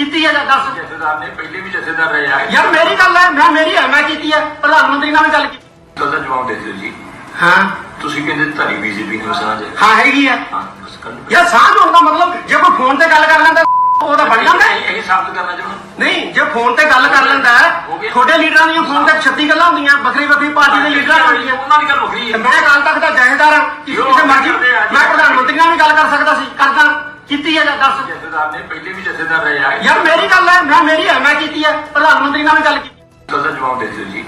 ਕੀਤੀ ਹੈ ਜਾਂ ਦੱਸ? ਜਥੇਦਾਰ ਨੇ ਪਹਿਲੇ ਵੀ ਜਥੇਦਾਰ ਰਹੇ ਆ ਯਾਰ ਮੇਰੀ ਗੱਲ ਹੈ ਮੈਂ ਮੇਰੀ ਹੈ ਮੈਂ ਕੀਤੀ ਹੈ ਪ੍ਰਧਾਨ ਮੰਤਰੀ ਨਾਲ ਵੀ ਗੱਲ ਕੀਤੀ। ਗੱਲ ਦਾ ਜਵਾਬ ਦੇ ਦਿਓ ਜੀ। ਹਾਂ। ਤੁਸੀਂ ਕਹਿੰਦੇ ਧਾਰੀ ਬੀਜੇਪੀ ਨੂੰ ਸਾਂਝ। ਹੈ ਹਾਂ ਹੈਗੀ ਆ। ਹਾਂ ਬਸ ਕਰ ਲਓ। ਯਾਰ ਸਾਂਝ ਹੋਣ ਦਾ ਮਤਲਬ ਜੇ ਕੋਈ ਫੋਨ ਤੇ ਗੱਲ ਕਰ ਲੈਂਦਾ ਉਹ ਤਾਂ ਬਣ ਜਾਂਦਾ। ਹੈ। ਇਹ ਇਹ ਸਾਬਤ ਕਰਨਾ ਚਾਹੁੰਦਾ। ਨਹੀਂ ਜੇ ਫੋਨ ਤੇ ਗੱਲ ਕਰ ਲੈਂਦਾ ਹੈ, ਤੁਹਾਡੇ ਲੀਡਰਾਂ ਦੀਆਂ ਫੋਨ ਤੇ 36 ਗੱਲਾਂ ਹੁੰਦੀਆਂ ਵੱਖਰੀ ਵੱਖਰੀ ਪਾਰਟੀ ਦੇ ਲੀਡਰਾਂ ਨਾਲ ਹੁੰਦੀਆਂ ਉਹਨਾਂ ਦੀ ਗੱਲ ਵੱਖਰੀ ਤੇ ਹੈ ਮੈਂ ਕੱਲ ਤੱਕ ਦਾ ਜਹੇਦਾਰ ਹਾਂ ਕਿਸੇ ਕਿਸੇ ਮਰਜ਼ੀ ਮੈਂ ਪ੍ਰਧਾਨ ਮੰਤਰੀ ਨਾਲ ਵੀ ਗੱਲ ਕਰ ਸਕਦਾ ਸੀ ਕਰਦਾ। ਕੀਤੀ ਹੈ ਜਾਂ ਦੱਸ? ਜਥੇਦਾਰ ਨੇ ਪਹਿਲੇ ਵੀ ਜਥੇਦਾਰ ਰਹੇ ਆ। ਯਾਰ ਮੇਰੀ ਗੱਲ ਹੈ ਮੈਂ ਮੇਰੀ ਹੈ ਮੈਂ ਕੀਤੀ ਹੈ ਪ੍ਰਧਾਨ ਮੰਤਰੀ ਨਾਲ ਵੀ ਗੱਲ ਕੀਤੀ। ਦਾ ਜਵਾਬ ਦੇ ਦਿਓ ਜੀ।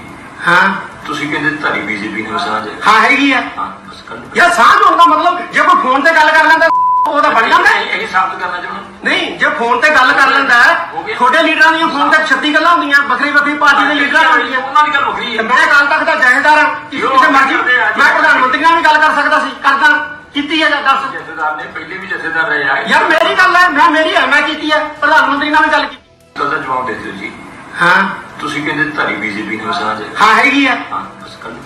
ਹਾਂ। ਤੁਸੀਂ ਕਹਿੰਦੇ ਧਾਰੀ ਬੀਜੇਪੀ ਨੂੰ ਸਾਂਝ ਹੈ ਹਾਂ ਹੈਗੀ ਆ। ਹਾਂ ਬਸ ਕਰ ਲਓ। ਯਾਰ ਸਾਂਝ ਹੋਣ ਦਾ ਮਤਲਬ ਜੇ ਕੋਈ ਫੋਨ ਤੇ ਗੱਲ ਕਰ ਲੈਂਦਾ ਉਹ ਤਾਂ ਬਣ ਜਾਂਦਾ। ਹੈ। ਇਹ ਇਹ ਸਾਬਤ ਕਰਨਾ ਚਾਹੁੰਦਾ। ਨਹੀਂ ਜੇ ਫੋਨ ਤੇ ਗੱਲ ਕਰ ਲੈਂਦਾ ਹੈ, ਤੁਹਾਡੇ ਲੀਡਰਾਂ ਦੀਆਂ ਫੋਨ ਤੇ 36 ਗੱਲਾਂ ਹੁੰਦੀਆਂ ਵੱਖਰੀ ਵੱਖਰੀ ਪਾਰਟੀ ਦੇ ਲੀਡਰਾਂ ਨਾਲ ਹੁੰਦੀਆਂ। ਉਹਨਾਂ ਦੀ ਗੱਲ ਵੱਖਰੀ ਤੇ ਹੈ ਮੈਂ ਕੱਲ ਤੱਕ ਦਾ ਜਹੇਦਾਰ ਹਾਂ। ਕਿਸੇ ਕਿਸੇ ਮਰਜ਼ੀ ਮੈਂ ਪ੍ਰਧਾਨ ਮੰਤਰੀ ਨਾਲ ਵੀ ਗੱਲ ਕਰ ਸਕਦਾ ਸੀ ਕਰਦਾ। ਕੀਤੀ ਹੈ ਜਾਂ ਦੱਸ? ਜਥੇਦਾਰ ਨੇ ਪਹਿਲੇ ਵੀ ਜਥੇਦਾਰ ਰਹੇ ਆ। ਯਾਰ ਮੇਰੀ ਗੱਲ ਹੈ ਮੈਂ ਮੇਰੀ ਹੈ ਮੈਂ ਕੀਤੀ ਹੈ ਪ੍ਰਧਾਨ ਮੰਤਰੀ ਨਾਲ ਵੀ ਗੱਲ ਕੀਤੀ। ਗੱਲ ਦਾ ਜਵਾਬ ਦੇ ਦਿਓ ਜੀ। ਹਾਂ। ਤੁਸੀਂ ਕਹਿੰਦੇ ਧਾਰੀ ਬੀਜੇਪੀ ਨੂੰ ਸਾਂਝ ਹੈ। ਹਾਂ ਹੈਗੀ ਆ।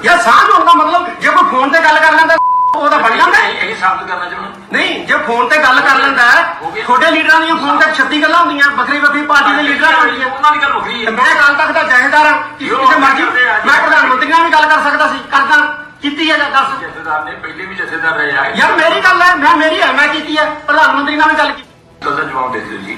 ਯਾਰ ਸਾਂਝ ਹੋਣ ਦਾ ਮਤਲਬ ਜੇ ਕੋਈ ਫੋਨ ਤੇ ਗੱਲ ਕਰ ਲੈਂਦਾ ਉਹ ਤਾਂ ਬਣ ਜਾਂਦਾ। ਇਹ ਸਾਬਤ ਕਰਨਾ ਚਾਹੁੰਦਾ? ਨਹੀਂ ਜੇ ਫੋਨ ਤੇ ਗੱਲ ਕਰ ਲੈਂਦਾ ਤੁਹਾਡੇ ਲੀਡਰਾਂ ਦੀਆਂ ਫੋਨ ਤੇ 36 ਗੱਲਾਂ ਹੁੰਦੀਆਂ ਵੱਖਰੀ ਵੱਖਰੀ ਪਾਰਟੀ ਦੇ ਲੀਡਰਾਂ ਨਾਲ ਹੁੰਦੀਆਂ। ਉਹਨਾਂ ਦੀ ਗੱਲ ਵੱਖਰੀ ਹੈ। ਮੈਂ ਕੱਲ ਤੱਕ ਦਾ ਜਹੇਦਾਰ ਕਿਸੇ ਮਰਜ਼ੀ ਮੈਂ ਪ੍ਰਧਾਨ ਮੰਤਰੀ ਨਾਲ ਵੀ ਗੱਲ ਕਰ ਸਕਦਾ ਸੀ ਕਰਦਾ। ਕੀਤੀ ਹੈ ਜਾਂ ਦੱਸ? ਜਥੇਦਾਰ ਨੇ ਪਹਿਲੇ ਵੀ ਜਥੇਦਾਰ ਰਹੇ ਆ। ਯਾਰ ਮੇਰੀ ਗੱਲ ਹੈ ਮੈਂ ਮੇਰੀ ਹੈ ਮੈਂ ਕੀਤੀ ਹੈ ਪ੍ਰਧਾਨ ਮੰਤਰੀ ਨਾਲ ਵੀ ਗੱਲ ਕੀਤੀ। ਗੱਲ ਦਾ ਜਵਾਬ ਦੇ ਦਿਓ ਜੀ।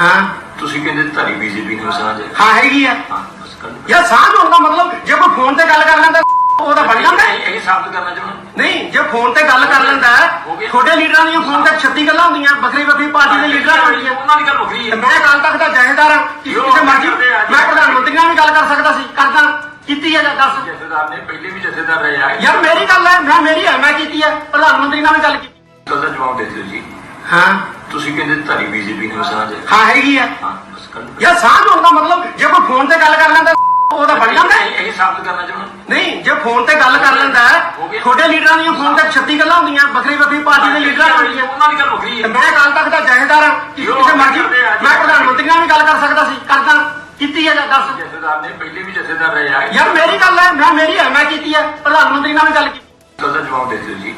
ਹਾਂ। ਤੁਸੀਂ ਕਹਿੰਦੇ ਧਾਰੀ ਬੀਜੇਪੀ ਨੂੰ ਸਾਂਝ ਹੈ। ਹਾਂ ਹੈਗੀ ਆ ਹਾਂ ਬਸ। ਯਾਰ ਸਾਂਝ ਹੋਣ ਦਾ ਮਤਲਬ ਜੇ ਕੋਈ ਫੋਨ ਤੇ ਗੱਲ ਕਰ ਲੈਂਦਾ ਉਹ ਤਾਂ ਬਣ ਜਾਂਦਾ ਹੈ। ਇਹ ਸਾਬਤ ਕਰਨਾ ਚਾਹੁੰਦਾ। ਨਹੀਂ ਜੇ ਫੋਨ ਤੇ ਗੱਲ ਕਰ ਲੈਂਦਾ ਹੈ, ਤੁਹਾਡੇ ਲੀਡਰਾਂ ਦੀਆਂ ਫੋਨ ਤੇ 36 ਗੱਲਾਂ ਹੁੰਦੀਆਂ ਵੱਖਰੀ ਵੱਖਰੀ ਪਾਰਟੀ ਦੇ ਲੀਡਰਾਂ ਨਾਲ ਹੁੰਦੀਆਂ। ਉਹਨਾਂ ਦੀ ਗੱਲ ਵੱਖਰੀ ਤੇ ਹੈ ਮੈਂ ਕੱਲ ਤੱਕ ਦਾ ਹਾਂ ਕਿਸੇ ਕਿਸੇ ਮਰਜ਼ੀ ਮੈਂ ਪ੍ਰਧਾਨ ਮੰਤਰੀ ਨਾਲ ਵੀ ਗੱਲ ਕਰ ਸਕਦਾ ਸੀ ਕਰਦਾ। ਕੀਤੀ ਹੈ ਜਾਂ ਦੱਸ? ਜਥੇਦਾਰ ਨੇ ਪਹਿਲੇ ਵੀ ਜਥੇਦਾਰ ਰਹੇ ਆ। ਯਾਰ ਮੇਰੀ ਗੱਲ ਹੈ ਮੈਂ ਮੇਰੀ ਹੈ ਮੈਂ ਕੀਤੀ ਹੈ ਪ੍ਰਧਾਨ ਮੰਤਰੀ ਨਾਲ ਵੀ ਗੱਲ ਕੀਤੀ। ਗੱਲ ਦਾ ਜਵਾਬ ਦੇ ਦਿਓ ਜੀ। ਹਾਂ। ਤੁਸੀਂ ਕਹਿੰਦੇ ਧਾਰੀ ਬੀਜੇਪੀ ਨੂੰ ਸਾਂਝ। ਹੈ ਹਾਂ ਹੈਗੀ ਆ। ਹਾਂ ਬਸ ਕਰ ਲਓ। ਯਾਰ ਸਾਂਝ ਹੋਣ ਦਾ ਮਤਲਬ ਜੇ ਕੋਈ ਫੋਨ ਤੇ ਗੱਲ ਕਰ ਲੈਂਦਾ ਉਹ ਤਾਂ ਬਣ ਜਾਂਦਾ। ਹੈ। ਇਹ ਸਾਬਤ ਕਰਨਾ ਚਾਹੁੰਦਾ ਨਹੀਂ ਜੇ ਫੋਨ ਤੇ ਗੱਲ ਕਰ ਲੈਂਦਾ ਹੈ, ਤੁਹਾਡੇ ਲੀਡਰਾਂ ਦੀਆਂ ਫੋਨ ਤੇ 36 ਗੱਲਾਂ ਹੁੰਦੀਆਂ ਵੱਖਰੀ ਵੱਖਰੀ ਪਾਰਟੀ ਦੇ ਲੀਡਰਾਂ ਨਾਲ ਹੁੰਦੀਆਂ। ਉਹਨਾਂ ਦੀ ਗੱਲ ਵੱਖਰੀ ਤੇ ਹੈ ਮੈਂ ਕੱਲ ਤੱਕ ਦਾ ਜਹੇਦਾਰ ਹਾਂ ਕਿਸੇ ਕਿਸੇ ਮਰਜ਼ੀ ਮੈਂ ਪ੍ਰਧਾਨ ਮੰਤਰੀ ਨਾਲ ਵੀ ਗੱਲ ਕਰ ਸਕਦਾ ਸੀ ਕਰਦਾ। ਕੀਤੀ ਹੈ ਜਾਂ ਦੱਸ ਜਥੇਦਾਰ ਨੇ ਪਹਿਲੇ ਵੀ ਜਥੇਦਾਰ ਰਹੇ ਆ। ਯਾਰ ਮੇਰੀ ਗੱਲ ਹੈ ਮੈਂ ਮੇਰੀ ਹੈ ਮੈਂ ਕੀਤੀ ਹੈ ਪ੍ਰਧਾਨ ਮੰਤਰੀ ਨਾਲ ਵੀ ਗੱਲ ਕੀਤੀ। ਗੱਲ ਦਾ ਜਵਾਬ ਦੇ ਦਿਓ ਜੀ।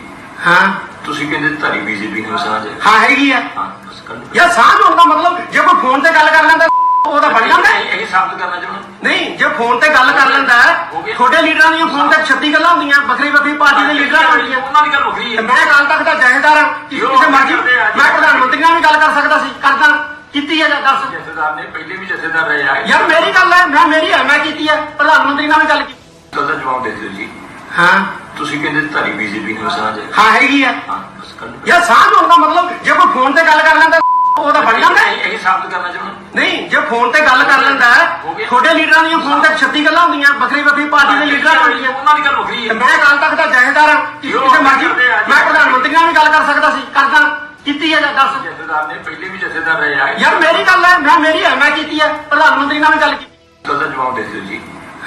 ਹਾਂ। ਤੁਸੀਂ ਕਹਿੰਦੇ ਧਾਰੀ ਬੀਜੇਪੀ ਨੂੰ ਸਾਂਝ ਹੈ। ਹਾਂ ਹੈਗੀ ਆ। ਹਾਂ ਬਸ ਕਰ ਲਓ। ਯਾਰ ਸਾਂਝ ਹੋਣ ਦਾ ਮਤਲਬ ਜੇ ਕੋਈ ਫੋਨ ਤੇ ਗੱਲ ਕਰ ਲੈਂਦਾ ਉਹ ਤਾਂ ਬਣ ਜਾਂਦਾ। ਹੈ। ਇਹ ਸਾਬਤ ਕਰਨਾ ਚਾਹੁੰਦਾ ਨਹੀਂ ਜੇ ਫੋਨ ਤੇ ਗੱਲ ਕਰ ਲੈਂਦਾ ਹੈ, ਤੁਹਾਡੇ ਲੀਡਰਾਂ ਦੀਆਂ ਫੋਨ ਤੇ 36 ਗੱਲਾਂ ਹੁੰਦੀਆਂ ਵੱਖਰੀ ਵੱਖਰੀ ਪਾਰਟੀ ਦੇ ਲੀਡਰਾਂ ਨਾਲ ਹੁੰਦੀਆਂ। ਉਹਨਾਂ ਦੀ ਗੱਲ ਵੱਖਰੀ ਹੈ। ਮੈਂ ਕੱਲ ਤੱਕ ਦਾ ਜਹੇਦਾਰ ਹਾਂ ਕਿਸੇ ਕਿਸੇ ਮਰਜ਼ੀ ਮੈਂ ਪ੍ਰਧਾਨ ਮੰਤਰੀ ਨਾਲ ਵੀ ਗੱਲ ਕਰ ਸਕਦਾ ਸੀ ਕਰਦਾ ਕੀਤੀ ਹੈ ਜਾਂ ਦੱਸ? ਜਥੇਦਾਰ ਨੇ ਪਹਿਲੇ ਵੀ ਜਥੇਦਾਰ ਰਹੇ ਆ। ਯਾਰ ਮੇਰੀ ਗੱਲ ਹੈ ਮੈਂ ਮੇਰੀ ਹੈ ਮੈਂ ਕੀਤੀ ਹੈ ਪ੍ਰਧਾਨ ਮੰਤਰੀ ਨਾਲ ਗੱਲ ਕੀਤੀ। ਗੱਲ ਦਾ ਜਵਾਬ ਦੇ ਦਿਓ ਜੀ। ਹਾਂ। ਤੁਸੀਂ ਕਹਿੰਦੇ ਧਾਰੀ ਬੀਜੇਪੀ ਨੂੰ ਸਾਂਝ ਹੈ। ਹਾਂ ਹੈਗੀ ਆ। ਹਾਂ ਬਸ। ਯਾਰ ਸਾਂਝ ਹੋਣ ਦਾ ਮਤਲਬ ਜੇ ਕੋਈ ਫੋਨ ਤੇ ਗੱਲ ਕਰ ਲੈਂਦਾ ਉਹ ਤਾਂ ਬਣ ਜਾਂਦਾ। ਇਹ ਸਾਬਤ ਕਰਨਾ ਚਾਹੁੰਦਾ ਨਹੀਂ ਜੇ ਫੋਨ ਤੇ ਗੱਲ ਕਰ ਲੈਂਦਾ ਤੁਹਾਡੇ ਲੀਡਰਾਂ ਦੀਆਂ ਫੋਨ ਤੇ 36 ਗੱਲਾਂ ਹੁੰਦੀਆਂ ਵੱਖਰੀ ਵੱਖਰੀ ਪਾਰਟੀ ਦੇ ਲੀਡਰਾਂ ਨਾਲ ਹੁੰਦੀਆਂ। ਉਹਨਾਂ ਦੀ ਗੱਲ ਵੱਖਰੀ ਹੈ। ਮੈਂ ਕੱਲ ਤੱਕ ਦਾ ਜਹੇਦਾਰ ਕਿਸੇ ਮਰਜ਼ੀ ਮੈਂ ਪ੍ਰਧਾਨ ਮੰਤਰੀ ਨਾਲ ਵੀ ਗੱਲ ਕਰ ਸਕਦਾ ਸੀ ਕਰਦਾ। ਕੀਤੀ ਹੈ ਜਾਂ ਦੱਸ? ਜਥੇਦਾਰ ਨੇ ਪਹਿਲੇ ਵੀ ਜਥੇਦਾਰ ਰਹੇ ਆ। ਯਾਰ ਮੇਰੀ ਗੱਲ ਹੈ ਮੈਂ ਮੇਰੀ ਹੈ ਮੈਂ ਕੀਤੀ ਹੈ ਪ੍ਰਧਾਨ ਮੰਤਰੀ ਨਾਲ ਵੀ ਗੱਲ ਕੀਤੀ। ਗੱਲ ਦਾ ਜਵਾਬ ਦੇ ਦਿਓ ਜੀ।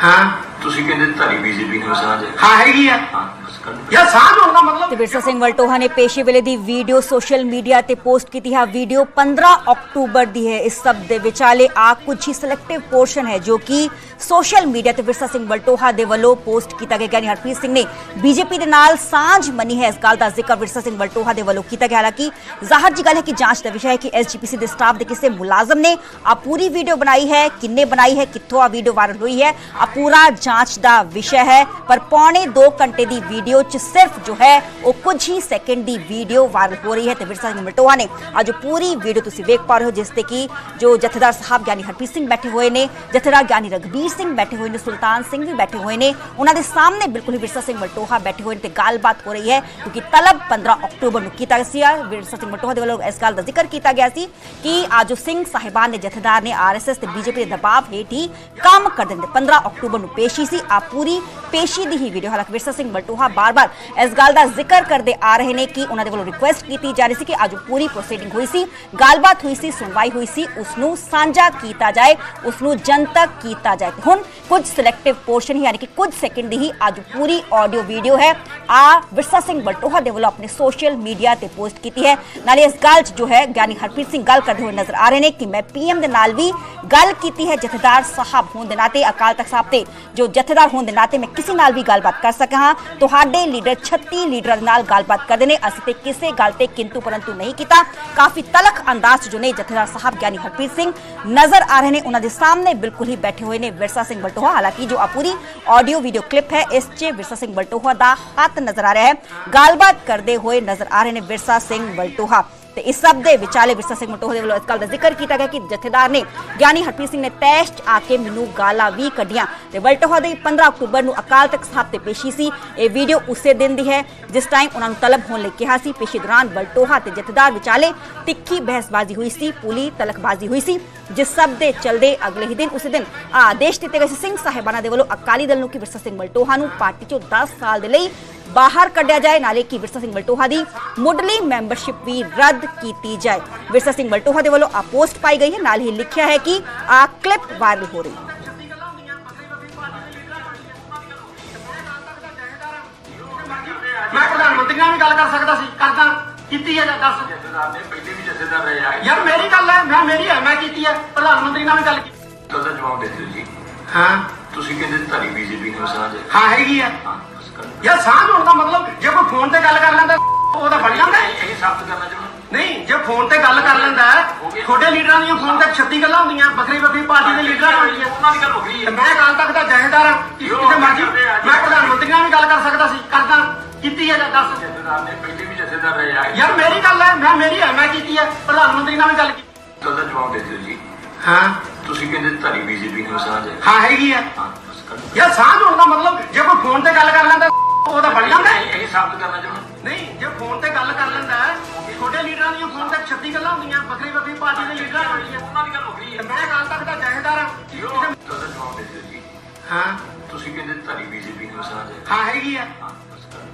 ਹਾਂ। ਤੁਸੀਂ ਕਹਿੰਦੇ ਧਾਰੀ ਬੀਜੇਪੀ ਨੂੰ ਸਾਂਝ ਹੈ। ਹਾਂ ਹੈਗੀ ਆ ਹਾਂ ਬਸ ਕਰ ਲਓ। ਯਾਰ ਸਾਂਝ ਹੋਣ ਦਾ ਮਤਲਬ ਤੇ ਵਿਰਸਾ ਸਿੰਘ ਵਲਟੋਹਾ ਨੇ ਪੇਸ਼ੇ ਵੇਲੇ ਦੀ ਵੀਡੀਓ ਸੋਸ਼ਲ ਮੀਡੀਆ ਤੇ ਪੋਸਟ ਕੀਤੀ ਹੈ। ਵੀਡੀਓ 15 ਅਕਤੂਬਰ ਦੀ ਹੈ। ਇਸ ਸਭ ਦੇ ਵਿਚਾਲੇ ਆ ਕੁਝ ਹੀ ਸਿਲੈਕਟਿਵ ਪੋਰਸ਼ਨ ਹੈ ਜੋ ਕਿ ਸੋਸ਼ਲ ਮੀਡੀਆ ਤੇ ਵਿਰਸਾ ਸਿੰਘ ਬਲਟੋਹਾ ਦੇ ਵੱਲੋਂ ਪੋਸਟ ਕੀਤਾ ਗਿਆ ਯਾਨੀ ਹਰਪ੍ਰੀਤ ਸਿੰਘ ਨੇ ਬੀਜੇਪੀ ਦੇ ਨਾਲ ਸਾਂਝ ਮੰਨੀ ਹੈ। ਇਸ ਗੱਲ ਦਾ ਜ਼ਿਕਰ ਵਿਰਸਾ ਸਿੰਘ ਬਲਟੋਹਾ ਦੇ ਵੱਲੋਂ ਕੀਤਾ ਗਿਆ। ਹਾਲਾਂਕਿ ਜ਼ਾਹਰ ਜੀ ਗੱਲ ਹੈ ਕਿ ਜਾਂਚ ਦਾ ਵਿਸ਼ਾ ਹੈ ਕਿ ਐਸਜੀਪੀਸੀ ਦੇ ਸਟਾਫ ਦੇ ਕਿਸੇ ਮੁਲਾਜ਼ਮ ਨੇ ਆ ਪੂਰੀ ਵੀਡੀਓ ਬਣਾਈ ਹੈ, ਕਿੰਨੇ ਬਣਾਈ ਹੈ, ਕਿੱਥੋਂ ਆ ਵੀਡੀਓ ਵਾਇਰਲ ਹੋਈ ਹੈ, ਆ ਪੂਰਾ ਜਾਂਚ ਦਾ ਵਿਸ਼ਾ ਹੈ। ਪਰ ਪੌਣੇ 2 ਘੰਟੇ ਦੀ ਵੀਡੀਓ ਚ ਸਿਰਫ ਜੋ ਹੈ, ਉਹ ਕੁਝ ਹੀ ਸੈਕਿੰਡ ਦੀ ਵੀਡੀਓ ਵਾਇਰਲ ਹੋ ਰਹੀ ਹੈ ਤੇ ਵਿਰਸਾ ਸਿੰਘ ਬਲਟੋਹਾ ਨੇ ਅੱਜ ਪੂਰੀ ਵੀਡੀਓ ਤੁਸੀਂ ਵੇਖ ਪਾ ਰਹੇ ਹੋ, ਜਿਸ ਤੇ ਕਿ ਜੋ ਜਥੇਦਾਰ ਸਾਹਿਬ ਗਿਆਨੀ ਹਰਪ੍ਰੀਤ ਸਿੰਘ ਬੈਠੇ ਹੋਏ ਨੇ, ਜਥੇਦਾਰ ਗਿਆਨੀ ਰਗਬੀਰ ਸਿੰਘ ਬੈਠੇ ਹੋਏ ਨੇ, ਸੁਲਤਾਨ ਸਿੰਘ ਵੀ ਬੈਠੇ ਹੋਏ ਨੇ। ਉਹਨਾਂ ਦੇ ਸਾਹਮਣੇ ਬਿਲਕੁਲ ਹੀ ਵਿਰਸਾ ਸਿੰਘ ਮਟੋਹਾ ਬੈਠੇ ਹੋਏ ਨੇ ਤੇ ਗੱਲਬਾਤ ਹੋ ਰਹੀ ਹੈ, ਕਿਉਂਕਿ ਤਲਬ 15 ਅਕਤੂਬਰ ਨੂੰ ਕੀਤਾ ਗਿਆ ਸੀ ਵਿਰਸਾ ਸਿੰਘ ਮਟੋਹਾ ਦੇ ਵੱਲੋਂ ਇਸ ਗੱਲ ਦਾ ਜ਼ਿਕਰ ਕੀਤਾ ਗਿਆ ਸੀ ਕਿ ਆਜੋ ਸਿੰਘ ਸਾਹਿਬਾਨ ਨੇ ਜਥੇਦਾਰ ਨੇ ਆਰਐਸਐਸ ਤੇ ਬੀਜੇਪੀ ਦੇ ਦਬਾਅ ਹੇਠ ਹੀ ਕੰਮ ਕਰ ਦਿੰਦੇ 15 ਅਕਤੂਬਰ ਨੂੰ ਪੇਸ਼ੀ ਸੀ। ਆ ਪੂਰੀ ਪੇਸ਼ੀ ਦੀ ਹੀ ਵੀਡੀਓ ਹਾਲਾਂਕਿ ਵਿਰਸਾ ਸਿੰਘ ਮਲਟੋਹਾ ਬਾਰ-ਬਾਰ ਇਸ ਗੱਲ ਦਾ ਜ਼ਿਕਰ ਕਰਦੇ ਆ ਰਹੇ ਨੇ ਕਿ ਉਹਨਾਂ ਦੇ ਵੱਲੋਂ ਰਿਕੁਐਸਟ ਕੀਤੀ ਜਾ ਰਹੀ ਸੀ ਕਿ ਅੱਜ ਪੂਰੀ ਪ੍ਰੋਸੀਡਿੰਗ ਹੋਈ ਸੀ, ਗੱਲਬਾਤ ਹੋਈ ਸੀ, ਸੁਣਵਾਈ ਹੋਈ ਸੀ ਉਸ ਨੂੰ ਸਾਂਝਾ ਕੀਤਾ ਜਾਏ ਉਸ ਨੂੰ ਜਨਤਕ ਕੀਤਾ ਜਾਏ। ਹੁਣ ਕੁਝ ਸਿਲੈਕਟਿਵ ਪੋਰਸ਼ਨ ਹੀ ਯਾਨੀ ਕਿ ਕੁਝ ਸੈਕਿੰਡ ਦੀ ਹੀ ਅੱਜ ਪੂਰੀ ਆਡੀਓ ਵੀਡੀਓ ਹੈ ਆ ਵਿਰਸਾ ਸਿੰਘ ਬਲਟੋਹਾ ਦੇ ਵੱਲੋਂ ਆਪਣੇ ਸੋਸ਼ਲ ਮੀਡੀਆ ਤੇ ਪੋਸਟ ਕੀਤੀ ਹੈ ਨਾਲੇ ਇਸ ਗੱਲ 'ਚ ਜੋ ਹੈ ਗਿਆਨੀ ਹਰਪ੍ਰੀਤ ਸਿੰਘ ਗੱਲ ਕਰਦੇ ਹੋਏ ਨਜ਼ਰ ਆ ਰਹੇ ਨੇ ਕਿ ਮੈਂ ਪੀਐਮ ਦੇ ਨਾਲ ਵੀ ਗੱਲ ਕੀਤੀ ਹੈ ਜਥੇਦਾਰ ਸਾਹਿਬ ਹੋਣ ਦੇ ਨਾਤੇ ਅਕਾਲ ਤਖਤ ਸਾਹਿਬ ਤੇ ਜੋ ਜਥੇਦਾਰ ਹੋਣ ਦੇ ਨਾਤੇ ਮੈਂ ਕਿਸੇ ਨਾਲ ਵੀ ਗੱਲਬਾਤ ਕਰ ਸਕਾਂ ਹਾਂ ਤੁਹਾਡੇ ਲੀਡਰ 36 ਲੀਡਰਾਂ ਦੇ ਨਾਲ ਗੱਲਬਾਤ ਕਰਦੇ ਨੇ ਅਸੀਂ ਤੇ ਕਿਸੇ ਗੱਲ ਤੇ ਕਿੰਤੂ ਪਰੰਤੂ ਨਹੀਂ ਕੀਤਾ ਕਾਫੀ ਤਲਖ ਅੰਦਾਜ਼ 'ਚ ਜੋ ਨੇ ਜਥੇਦਾਰ ਸਾਹਿਬ ਗਿਆਨੀ ਹਰਪ੍ਰੀਤ ਸਿੰਘ ਨਜ਼ਰ ਆ ਰਹੇ ਨੇ ਉਹਨਾਂ ਦੇ ਸਾਹਮਣੇ ਬਿਲਕੁਲ ਹੀ ਬੈਠੇ ਹੋਏ ਨੇ ਵਿਰਸਾ ਸਿੰਘ ਬਲਟੋਹਾ। ਹਾਲਾਂਕਿ ਜੋ ਆ ਪੂਰੀ ਆਡੀਓ ਵੀਡੀਓ ਕਲਿੱਪ ਹੈ, ਇਸ 'ਚ ਵਿਰਸਾ ਸਿੰਘ ਬਲਟੋਹਾ ਦਾ ਹੱਥ ਨਜ਼ਰ ਆ ਰਿਹਾ ਹੈ। ਗੱਲਬਾਤ ਕਰਦੇ ਹੋਏ ਨਜ਼ਰ ਆ ਰਹੇ ਨੇ ਵਿਰਸਾ ਸਿੰਘ ਬਲਟੋਹਾ। ਤੇ ਇਸ ਸਭ ਦੇ ਵਿਚਾਲੇ ਵਿਰਸਾ ਸਿੰਘ ਮਟੋਹ ਦੇ ਵੱਲੋਂ ਇਸ ਗੱਲ ਦਾ ਜ਼ਿਕਰ ਕੀਤਾ ਗਿਆ ਕਿ ਜਥੇਦਾਰ ਨੇ ਗਿਆਨੀ ਹਰਪ੍ਰੀਤ ਸਿੰਘ ਨੇ ਤੈਸ਼ ਆ ਕੇ ਮੈਨੂੰ ਗਾਲਾਂ ਵੀ ਕੱਢੀਆਂ। ਤੇ ਵਲਟੋਹਾ ਦੀ 15 ਅਕਤੂਬਰ ਨੂੰ ਅਕਾਲ ਤਖਤ ਸਾਹਿਬ ਤੇ ਪੇਸ਼ੀ ਸੀ। ਇਹ ਵੀਡੀਓ ਉਸੇ ਦਿਨ ਦੀ ਹੈ, ਜਿਸ ਟਾਈਮ ਉਹਨਾਂ ਨੂੰ ਤਲਬ ਹੋਣ ਲਈ ਕਿਹਾ ਸੀ। ਪੇਸ਼ੀ ਦੌਰਾਨ ਵਲਟੋਹਾ ਤੇ ਜਥੇਦਾਰ ਵਿਚਾਲੇ ਤਿੱਖੀ ਬਹਿਸਬਾਜ਼ੀ ਹੋਈ ਸੀ, ਪੁਲੀ ਤਲਕਬਾਜ਼ੀ ਹੋਈ ਸੀ, ਜਿਸ ਸਭ ਦੇ ਚਲਦੇ ਅਗਲੇ ਹੀ ਦਿਨ ਉਸੇ ਦਿਨ ਆਦੇਸ਼ ਦਿੱਤੇ ਗਏ ਸੀ ਸਿੰਘ ਸਾਹਿਬਾਨਾਂ ਦੇ ਵੱਲੋਂ ਅਕਾਲੀ ਦਲ ਨੂੰ ਕਿ ਵਿਰਸਾ ਸਿੰਘ ਵਲਟੋਹਾ ਨੂੰ ਪਾਰਟੀ ਚੋਂ 10 ਸਾਲ ਦੇ ਲਈ ਬਾਹਰ ਕੱਢਿਆ ਜਾਏ। ਨਾਲੇ ਕਿ ਵਿਰਸਾ ਸਿੰਘ ਬਲਟੋਹਾ ਦੀ ਮੁੱਢਲੀ ਮੈਂਬਰਸ਼ਿਪ ਵੀ ਰੱਦ ਕੀਤੀ ਜਾਏ ਵਿਰਸਾ ਸਿੰਘ ਬਲਟੋਹਾ ਦੇ ਵੱਲੋਂ ਆ ਪੋਸਟ ਪਾਈ ਗਈ ਹੈ ਨਾਲ ਹੀ ਲਿਖਿਆ ਹੈ ਕਿ ਆ ਕਲਿੱਪ ਵਾਇਰਲ ਹੋ ਰਹੀ ਹੈ ਮੈਂ ਪ੍ਰਧਾਨ ਮੰਤਰੀ ਨਾਲ ਵੀ ਗੱਲ ਕਰ ਸਕਦਾ ਸੀ ਕਰਦਾ ਕੀਤੀ ਹੈ ਜਾਂ ਦੱਸ। ਜਥੇਦਾਰ ਨੇ ਪਹਿਲੇ ਵੀ ਜਥੇਦਾਰ ਰਹੇ ਆ ਯਾਰ ਮੇਰੀ ਗੱਲ ਹੈ ਮੈਂ ਮੇਰੀ ਹੈ ਮੈਂ ਕੀਤੀ ਹੈ ਪ੍ਰਧਾਨ ਮੰਤਰੀ ਨਾਲ ਵੀ ਗੱਲ ਕੀਤੀ ਤਾਂ ਜਵਾਬ ਦੇ ਦਿਓ ਜੀ ਹਾਂ ਤੁਸੀਂ ਕਹਿੰਦੇ ਤੁਹਾਡੀ ਬੀਜੇਪੀ ਨੂੰ ਸਾਂਝ ਹੈ ਹਾਂ ਹੈਗੀ ਆ ਹਾਂ ਬਸ ਕਰ ਯਾਰ ਸਾਂਝ ਹੋਣ ਦਾ ਮਤਲਬ ਜੇ ਕੋਈ ਫੋਨ ਤੇ ਗੱਲ ਕਰ ਲੈਂਦਾ ਉਹ ਤਾਂ ਬਣ ਜਾਂਦਾ। ਹੈ। ਇਹ ਇਹ ਸਾਬਤ ਕਰਨਾ ਚਾਹੁੰਦਾ ਨਹੀਂ ਜੇ ਫੋਨ ਤੇ ਗੱਲ ਕਰ ਲੈਂਦਾ ਤੁਹਾਡੇ ਲੀਡਰਾਂ ਦੀਆਂ ਫੋਨ ਤੇ 36 ਗੱਲਾਂ ਹੁੰਦੀਆਂ ਵੱਖਰੀ ਵੱਖਰੀ ਪਾਰਟੀ ਦੇ ਲੀਡਰਾਂ ਨਾਲ ਹੁੰਦੀਆਂ। ਉਹਨਾਂ ਦੀ ਗੱਲ ਹੋ ਗਈ। ਤੇ ਮੈਂ ਅਕਾਲ ਤਖਤ ਦਾ ਕਿ ਕਿਸੇ ਮਰਜ਼ੀ ਮੈਂ ਪ੍ਰਧਾਨ ਮੰਤਰੀ ਨਾਲ ਵੀ ਗੱਲ ਕਰ ਸਕਦਾ ਸੀ ਕਰਦਾ ਕੀਤੀ ਹੈ ਜਾਂ ਦੱਸ। ਜਥੇਦਾਰ ਨੇ ਪਹਿਲੇ ਵੀ ਜਥੇਦਾਰ ਰਹੇ ਆ ਯਾਰ ਮੇਰੀ ਗੱਲ ਹੈ ਮੈਂ ਮੇਰੀ ਹੈ ਮੈਂ ਕੀਤੀ ਹੈ ਪ੍ਰਧਾਨ ਮੰਤਰੀ ਨਾਲ ਵੀ ਗੱਲ ਕੀਤੀ। ਤਾਂ ਜਵਾਬ ਦੇ ਦਿਓ ਜੀ। ਹਾਂ। ਤੁਸੀਂ ਕਹਿੰਦੇ ਤੁਹਾਡੀ ਬੀਜੇਪੀ ਨੂੰ ਸਾਂਝ ਹੈ। ਹਾਂ ਹੈਗੀ ਹਾਂ। ਯਾਰ ਸਾਂਝ ਹੋਣ ਦਾ ਮਤਲਬ ਜੇ ਕੋਈ ਫੋਨ ਤੇ ਗੱਲ ਕਰ ਲੈਂਦਾ ਉਹ ਤਾਂ ਬਣ ਜਾਂਦਾ। ਇਹ ਸਾਬਤ ਕਰਨਾ ਚਾਹੁੰਦਾ ਨਹੀਂ ਜੇ ਫੋਨ ਤੇ ਗੱਲ ਕਰ ਲੈਂਦਾ ਹੈ, ਤੁਹਾਡੇ ਲੀਡਰਾਂ ਦੀਆਂ ਫੋਨ ਤੇ 36 ਗੱਲਾਂ ਹੁੰਦੀਆਂ ਵੱਖਰੀ ਵੱਖਰੀ ਪਾਰਟੀ ਦੇ ਲੀਡਰਾਂ ਨਾਲ ਹੁੰਦੀਆਂ। ਉਹਨਾਂ ਦੀ ਗੱਲ ਹੋ ਗਈ ਤੇ ਮੈਂ ਅਕਾਲ ਤਖਤ ਦਾ ਜਹੇਦਾਰ ਹਾਂ ਹਾਂ। ਤੁਸੀਂ ਕਹਿੰਦੇ ਤੁਹਾਡੀ ਬੀਜੇਪੀ ਨੂੰ ਸਾਂਝ ਹੈ। ਹਾਂ ਹੈਗੀ ਆ। ਹਾਂ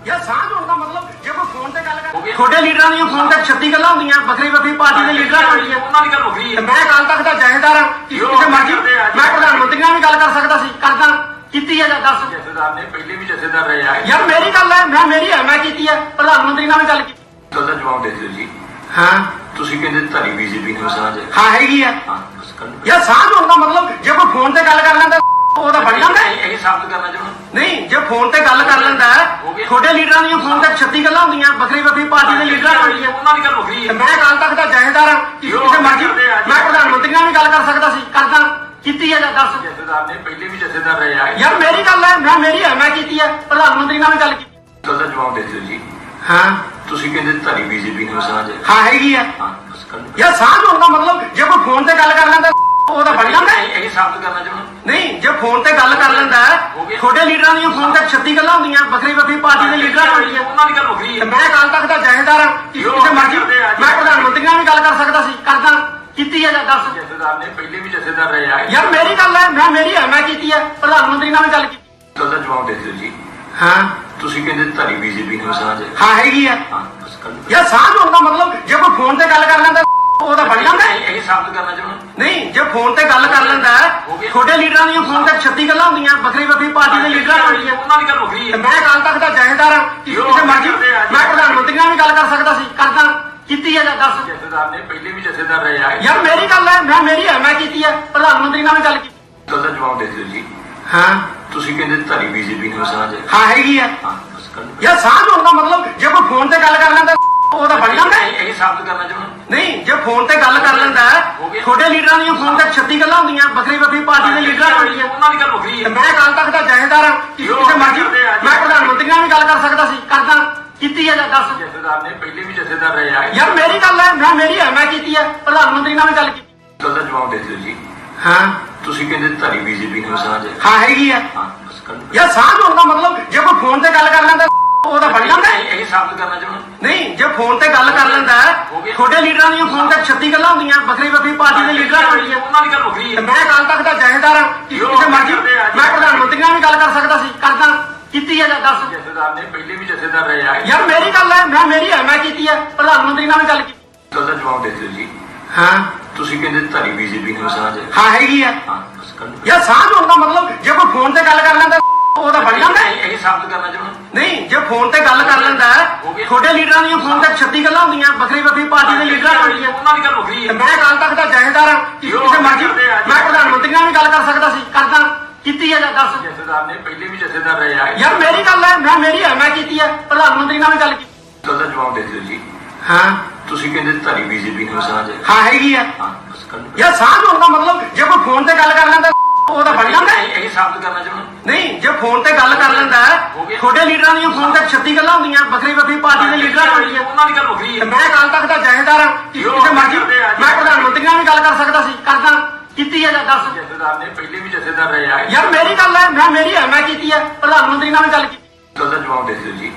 ਯਾਰ ਸਾਂਝ ਹੋਣ ਦਾ ਮਤਲਬ ਜੇ ਕੋਈ ਫੋਨ ਤੇ ਗੱਲ ਕਰ ਤੁਹਾਡੇ ਲੀਡਰਾਂ ਦੀਆਂ ਫੋਨ ਤੇ 36 ਗੱਲਾਂ ਹੁੰਦੀਆਂ ਵੱਖਰੀ ਵੱਖਰੀ ਪਾਰਟੀ ਦੇ ਲੀਡਰਾਂ ਨਾਲ ਹੁੰਦੀਆਂ। ਉਹਨਾਂ ਦੀ ਗੱਲ ਹੋ ਗਈ ਤੇ ਮੈਂ ਅਕਾਲ ਤਖਤ ਦਾ ਜਹੇਦਾਰ ਹਾਂ ਕਿਸੇ ਮਰਜ਼ੀ ਮੈਂ ਪ੍ਰਧਾਨ ਮੰਤਰੀ ਨਾਲ ਵੀ ਗੱਲ ਕਰ ਸਕਦਾ ਸੀ ਕਰਦਾ। ਕੀਤੀ ਹੈ ਜਾਂ ਦੱਸ? ਜਥੇਦਾਰ ਨੇ ਪਹਿਲੇ ਵੀ ਜਥੇਦਾਰ ਰਹੇ ਆ। ਯਾਰ ਮੇਰੀ ਗੱਲ ਹੈ ਮੈਂ ਮੇਰੀ ਹੈ ਮੈਂ ਕੀਤੀ ਹੈ ਪ੍ਰਧਾਨ ਮੰਤਰੀ ਨਾਲ ਗੱਲ ਕੀਤੀ। ਤਾਂ ਜਵਾਬ ਦੇ ਦਿਓ ਜੀ। ਹਾਂ। ਤੁਸੀਂ ਕਹਿੰਦੇ ਤੁਹਾਡੀ ਬੀਜੇਪੀ ਨੂੰ ਸਾਂਝ। ਹੈ ਹਾਂ ਹੈਗੀ ਆ। ਹਾਂ ਬਸ ਕਰ ਯਾਰ ਸਾਂਝ ਹੋਣ ਦਾ ਮਤਲਬ ਜੇ ਕੋਈ ਫੋਨ ਤੇ ਗੱਲ ਕਰ ਲੈਂਦਾ ਉਹ ਤਾਂ ਜਾਂਦਾ ਹੈ। ਇਹ ਸਾਬਤ ਕਰਨਾ ਚਾਹੁੰਦਾ। ਨਹੀਂ ਜੇ ਫੋਨ ਤੇ ਗੱਲ ਕਰ ਲੈਂਦਾ ਹੈ, ਤੁਹਾਡੇ ਲੀਡਰਾਂ ਦੀਆਂ ਫੋਨ ਤੇ 36 ਗੱਲਾਂ ਹੁੰਦੀਆਂ ਵੱਖਰੀ ਵੱਖਰੀ ਪਾਰਟੀ ਦੇ ਲੀਡਰਾਂ ਨਾਲ ਹੁੰਦੀਆਂ ਉਹਨਾਂ ਦੀ ਗੱਲ ਹੋ ਗਈ ਤੇ ਮੈਂ ਅਕਾਲ ਤਖਤ ਦਾ ਜਹੇਦਾਰ ਹਾਂ ਕਿ ਕਿਸੇ ਮਰਜ਼ੀ ਮੈਂ ਪ੍ਰਧਾਨ ਮੰਤਰੀ ਨਾਲ ਵੀ ਗੱਲ ਕਰ ਸਕਦਾ ਸੀ ਕਰਦਾ। ਕੀਤੀ ਹੈ ਜਾਂ ਦੱਸ? ਜਥੇਦਾਰ ਨੇ ਪਹਿਲੇ ਵੀ ਜਥੇਦਾਰ ਰਹੇ ਆ। ਯਾਰ ਮੇਰੀ ਗੱਲ ਹੈ ਮੈਂ ਮੇਰੀ ਹੈ ਮੈਂ ਕੀਤੀ ਹੈ ਪ੍ਰਧਾਨ ਮੰਤਰੀ ਨਾਲ ਵੀ ਗੱਲ ਕੀਤੀ। ਤਾਂ ਜਵਾਬ ਦੇ ਦਿਓ ਜੀ। ਹਾਂ। ਤੁਸੀਂ ਕਹਿੰਦੇ ਤੁਹਾਡੀ ਬੀਜੇਪੀ ਨੂੰ ਸਾਂਝ ਹੈ। ਹਾਂ ਹੈਗੀ ਆ। ਹਾਂ ਬਸ ਯਾਰ ਸਾਂਝ ਹੋਣ ਦਾ ਮਤਲਬ ਜੇ ਕੋਈ ਫੋਨ ਤੇ ਗੱਲ ਕਰ ਲੈਂਦਾ ਉਹ ਤਾਂ ਜਾਂਦਾ ਹੈ। ਇਹ ਸਾਬਤ ਕਰਨਾ ਚਾਹੁੰਦਾ। ਨਹੀਂ ਜੇ ਫੋਨ ਤੇ ਗੱਲ ਕਰ ਲੈਂਦਾ ਹੈ, ਤੁਹਾਡੇ ਲੀਡਰਾਂ ਦੀਆਂ ਫੋਨ ਤੇ 36 ਗੱਲਾਂ ਹੁੰਦੀਆਂ ਵੱਖਰੀ ਵੱਖਰੀ ਪਾਰਟੀ ਦੇ ਲੀਡਰਾਂ ਨਾਲ ਹੁੰਦੀਆਂ। ਉਹਨਾਂ ਦੀ ਗੱਲ ਹੋ। ਗਈ ਤੇ ਮੈਂ ਅਕਾਲ ਤਖਤ ਦਾ ਜਹੇਦਾਰ ਹਾਂ ਕਿਸੇ ਮਰਜ਼ੀ ਮੈਂ ਪ੍ਰਧਾਨ ਮੰਤਰੀ ਨਾਲ ਵੀ ਗੱਲ ਕਰ ਸਕਦਾ ਸੀ ਕਰਦਾ। ਕੀਤੀ ਹੈ ਜਾਂ ਦੱਸ? ਜਥੇਦਾਰ ਨੇ ਪਹਿਲੇ ਵੀ ਜਥੇਦਾਰ ਰਹੇ ਆ। ਯਾਰ ਮੇਰੀ ਗੱਲ ਹੈ ਮੈਂ ਮੇਰੀ ਹੈ ਮੈਂ ਕੀਤੀ ਹੈ। ਪ੍ਰਧਾਨ ਮੰਤਰੀ ਨਾਲ ਵੀ ਗੱਲ ਕੀਤੀ। ਤਾਂ ਜਵਾਬ ਦੇ ਦਿਓ ਜੀ। ਹਾਂ। ਤੁਸੀਂ ਕਹਿੰਦੇ ਤੁਹਾਡੀ ਬੀਜੇਪੀ ਨੂੰ ਸਾਂਝ ਹੈ। ਹਾਂ ਹੈਗੀ ਆ ਹਾਂ ਬਸ ਯਾਰ ਸਾਂਝ ਹੋਣ ਦਾ ਮਤਲਬ ਜੇ ਕੋਈ ਫੋਨ ਤੇ ਗੱਲ ਕਰ ਲੈਂਦਾ ਉਹ ਤਾਂ ਬਣ ਜਾਂਦਾ। ਹੈ। ਇਹ ਸਾਬਤ ਕਰਨਾ ਚਾਹੁੰਦਾ। ਨਹੀਂ ਜੇ ਫੋਨ ਤੇ ਗੱਲ ਕਰ ਲੈਂਦਾ ਹੈ, ਤੁਹਾਡੇ ਲੀਡਰਾਂ ਦੀਆਂ ਫੋਨ ਤੇ 36 ਗੱਲਾਂ ਹੁੰਦੀਆਂ ਵੱਖਰੀ ਵੱਖਰੀ ਪਾਰਟੀ ਦੇ ਲੀਡਰਾਂ ਨਾਲ ਹੁੰਦੀਆਂ। ਉਹਨਾਂ ਦੀ ਗੱਲ ਹੋ ਗਈ। ਤੇ ਮੈਂ ਅਕਾਲ ਤਖਤ ਦਾ ਜਹੇਦਾਰ ਹਾਂ। ਕਿਸੇ ਮਰਜ਼ੀ ਮੈਂ ਪ੍ਰਧਾਨ ਮੰਤਰੀ ਨਾਲ ਵੀ ਗੱਲ ਕਰ ਸਕਦਾ ਸੀ ਕਰਦਾ। ਕੀਤੀ ਹੈ ਜਾਂ ਦੱਸ? ਜਥੇਦਾਰ ਨੇ ਪਹਿਲੇ ਵੀ ਜਥੇਦਾਰ ਰਹੇ ਆ। ਯਾਰ ਮੇਰੀ ਗੱਲ ਹੈ ਮੈਂ ਮੇਰੀ ਹੈ ਮੈਂ ਕੀਤੀ ਹੈ ਪ੍ਰਧਾਨ ਮੰਤਰੀ ਨਾਲ ਗੱਲ ਕੀਤੀ। ਤਾਂ ਜਵਾਬ ਦੇ ਦਿਓ ਜੀ। ਹਾਂ। ਤੁਸੀਂ ਕਹਿੰਦੇ ਤੁਹਾਡੀ ਬੀਜੇਪੀ ਨੂੰ ਸਾਂਝ। ਹੈ ਹਾਂ ਹੈਗੀ ਆ। ਹਾਂ ਬਸ ਯਾਰ ਸਾਂਝ ਹੋਣ ਦਾ ਮਤਲਬ ਜੇ ਕੋਈ ਫੋਨ ਤੇ ਗੱਲ ਕਰ ਲੈਂਦਾ ਉਹ ਤਾਂ ਬਣ ਜਾਂਦਾ। ਹੈ। ਇਹ ਇਹ ਸਾਬਤ ਕਰਨਾ ਚਾਹੁੰਦਾ ਨਹੀਂ ਜੇ ਫੋਨ ਤੇ ਗੱਲ ਕਰ ਲੈਂਦਾ ਹੈ, ਤੁਹਾਡੇ ਲੀਡਰਾਂ ਦੀਆਂ ਫੋਨ ਤੇ 36 ਗੱਲਾਂ ਹੁੰਦੀਆਂ ਵੱਖਰੀ ਵੱਖਰੀ ਪਾਰਟੀ ਦੇ ਲੀਡਰਾਂ ਨਾਲ ਹੁੰਦੀਆਂ। ਉਹਨਾਂ ਦੀ ਗੱਲ ਹੋ। ਗਈ ਤੇ ਮੈਂ ਅਕਾਲ ਤਖਤ ਦਾ ਜਹੇਦਾਰ ਹਾਂ ਕਿਸੇ ਮਰਜ਼ੀ ਮੈਂ ਪ੍ਰਧਾਨ ਮੰਤਰੀ ਨਾਲ ਵੀ ਗੱਲ ਕਰ ਸਕਦਾ ਸੀ ਕਰਦਾ। ਕੀਤੀ ਹੈ ਜਾਂ ਦੱਸ? ਜਥੇਦਾਰ ਨੇ ਪਹਿਲੇ ਵੀ ਜਥੇਦਾਰ ਰਹੇ ਆ। ਯਾਰ ਮੇਰੀ ਗੱਲ ਹੈ ਮੈਂ ਮੇਰੀ ਹੈ ਮੈਂ ਕੀਤੀ ਹੈ ਪ੍ਰਧਾਨ ਮੰਤਰੀ ਨਾਲ ਗੱਲ ਕੀਤੀ। ਤਾਂ ਜਵਾਬ ਦੇ ਦਿਓ ਜੀ। ਹਾਂ। ਤੁਸੀਂ ਕਹਿੰਦੇ ਤੁਹਾਡੀ ਬੀਜੇਪੀ ਨੂੰ ਸਾਂਝ। ਹੈ ਹਾਂ ਹੈਗੀ ਆ। ਹਾਂ ਬਸ ਕਰ ਯਾਰ ਸਾਂਝ ਹੋਣ ਦਾ ਮਤਲਬ ਜੇ ਕੋਈ ਫੋਨ ਤੇ ਗੱਲ ਕਰ ਲੈਂਦਾ ਉਹ ਤਾਂ ਜਾਂਦਾ ਹੈ। ਇਹ ਸਾਬਤ ਕਰਨਾ ਚਾਹੁੰਦਾ ਨਹੀਂ ਜੇ ਫੋਨ ਤੇ ਗੱਲ ਕਰ ਲੈਂਦਾ ਹੈ, ਤੁਹਾਡੇ ਲੀਡਰਾਂ ਦੀਆਂ ਫੋਨ ਤੇ 36 ਗੱਲਾਂ ਹੁੰਦੀਆਂ ਵੱਖਰੀ ਵੱਖਰੀ ਪਾਰਟੀ ਦੇ ਲੀਡਰਾਂ ਨਾਲ ਹੁੰਦੀਆਂ। ਉਹਨਾਂ ਦੀ ਗੱਲ ਹੋ ਗਈ। ਤੇ ਮੈਂ ਅਕਾਲ ਤਖਤ ਦਾ ਜਹੇਦਾਰ ਹਾਂ ਕਿਸੇ ਮਰਜ਼ੀ ਮੈਂ ਪ੍ਰਧਾਨ ਮੰਤਰੀ ਨਾਲ ਵੀ ਗੱਲ ਕਰ ਸਕਦਾ ਸੀ ਕਰਦਾ। ਕੀਤੀ ਹੈ ਜਾਂ ਦੱਸ? ਜਥੇਦਾਰ ਨੇ ਪਹਿਲੇ ਵੀ ਜਥੇਦਾਰ ਰਹੇ ਆ। ਯਾਰ ਮੇਰੀ ਗੱਲ ਹੈ ਮੈਂ ਮੇਰੀ ਹੈ ਮੈਂ ਕੀਤੀ ਹੈ ਪ੍ਰਧਾਨ ਮੰਤਰੀ ਨਾਲ ਗੱਲ ਕੀਤੀ। ਤਾਂ ਜਵਾਬ ਦੇ ਦਿਓ ਜੀ। ਹਾਂ। ਤੁਸੀਂ ਕਹਿੰਦੇ ਧਾਰੀ ਬੀਜੇਪੀ ਨੂੰ ਸਾਂਝ। ਹੈ ਹਾਂ ਹੈਗੀ ਆ। ਹਾਂ ਬਸ ਕਰ ਲਓ। ਯਾਰ ਸਾਂਝ ਹੋਣ ਦਾ ਮਤਲਬ ਜੇ ਕੋਈ ਫੋਨ ਤੇ ਗੱਲ ਕਰ ਲੈਂਦਾ ਉਹ ਤਾਂ ਬਣ ਜਾਂਦਾ ਹੈ। ਇਹ ਸਾਬਤ ਕਰਨਾ ਚਾਹੁੰਦਾ। ਨਹੀਂ ਜੇ ਫੋਨ ਤੇ ਗੱਲ ਕਰ ਲੈਂਦਾ ਹੈ, ਤੁਹਾਡੇ ਲੀਡਰਾਂ ਦੀਆਂ ਫੋਨ ਤੇ 36 ਗੱਲਾਂ ਹੁੰਦੀਆਂ ਵੱਖਰੀ ਵੱਖਰੀ ਪਾਰਟੀ ਦੇ ਲੀਡਰਾਂ ਨਾਲ ਹੁੰਦੀਆਂ। ਉਹਨਾਂ ਦੀ ਗੱਲ ਤੇ ਹੈ ਮੈਂ ਕੱਲ ਤੱਕ ਦਾ ਹਾਂ ਕਿਸੇ ਕਿਸੇ ਮਰਜ਼ੀ ਮੈਂ ਪ੍ਰਧਾਨ ਮੰਤਰੀ ਨਾਲ ਵੀ ਗੱਲ ਕਰ ਸਕਦਾ ਸੀ ਕਰਦਾ। ਕੀਤੀ ਹੈ ਜਾਂ ਦੱਸ? ਜਥੇਦਾਰ ਨੇ ਪਹਿਲੇ ਵੀ ਜਥੇਦਾਰ ਰਹੇ ਆ। ਯਾਰ ਮੇਰੀ ਗੱਲ ਹੈ ਮੈਂ ਮੇਰੀ ਹੈ ਮੈਂ ਕੀਤੀ ਹੈ ਪ੍ਰਧਾਨ ਮੰਤਰੀ ਨਾਲ ਵੀ ਗੱਲ ਕੀਤੀ। ਗੱਲ ਦਾ ਜਵਾਬ ਦੇ ਦਿਓ ਜੀ। ਹਾਂ। ਤੁਸੀਂ ਕਹਿੰਦੇ ਧਾਰੀ ਬੀਜੇਪੀ ਨੂੰ ਸਾਂਝ ਹੈ। ਹਾਂ ਹੈਗੀ ਆ। ਹਾਂ ਬਸ। ਯਾਰ ਸਾਂਝ ਹੋਣ ਦਾ ਮਤਲਬ ਜੇ ਕੋਈ ਫੋਨ ਤੇ ਗੱਲ ਕਰ ਲੈਂਦਾ ਉਹ ਤਾਂ ਬਣ ਜਾਂਦਾ ਹੈ। ਇਹ ਸਾਬਤ ਕਰਨਾ ਚਾਹੁੰਦਾ। ਨਹੀਂ ਜੇ ਫੋਨ ਤੇ ਗੱਲ ਕਰ ਲੈਂਦਾ ਹੈ, ਤੁਹਾਡੇ ਲੀਡਰਾਂ ਦੀਆਂ ਫੋਨ ਤੇ 36 ਗੱਲਾਂ ਹੁੰਦੀਆਂ ਵੱਖਰੀ ਵੱਖਰੀ ਪਾਰਟੀ ਦੇ ਲੀਡਰਾਂ ਨਾਲ ਹੁੰਦੀਆਂ। ਉਹਨਾਂ ਦੀ ਗੱਲ ਵੱਖਰੀ ਤੇ ਹੈ ਮੈਂ ਕੱਲ ਤੱਕ ਦਾ ਜਥੇਦਾਰ ਹਾਂ ਕਿਸੇ ਕਿਸੇ ਮਰਜ਼ੀ ਮੈਂ ਪ੍ਰਧਾਨ ਮੰਤਰੀ ਨਾਲ ਵੀ ਗੱਲ ਕਰ ਸਕਦਾ ਸੀ। ਕੀਤੀ ਹੈ ਜਾਂ ਦੱਸ? ਜਥੇਦਾਰ ਨੇ ਪਹਿਲੇ ਵੀ ਜਥੇਦਾਰ ਰਹੇ ਆ। ਯਾਰ ਮੇਰੀ ਗੱਲ ਹੈ ਮੈਂ ਮੇਰੀ ਹੈ ਮੈਂ ਕੀਤੀ ਹੈ। ਪ੍ਰਧਾਨ ਮੰਤਰੀ ਨਾਲ ਗੱਲ ਕੀਤੀ। ਗੱਲ ਦਾ ਜਵਾਬ ਦੇ ਦਿਓ ਜੀ।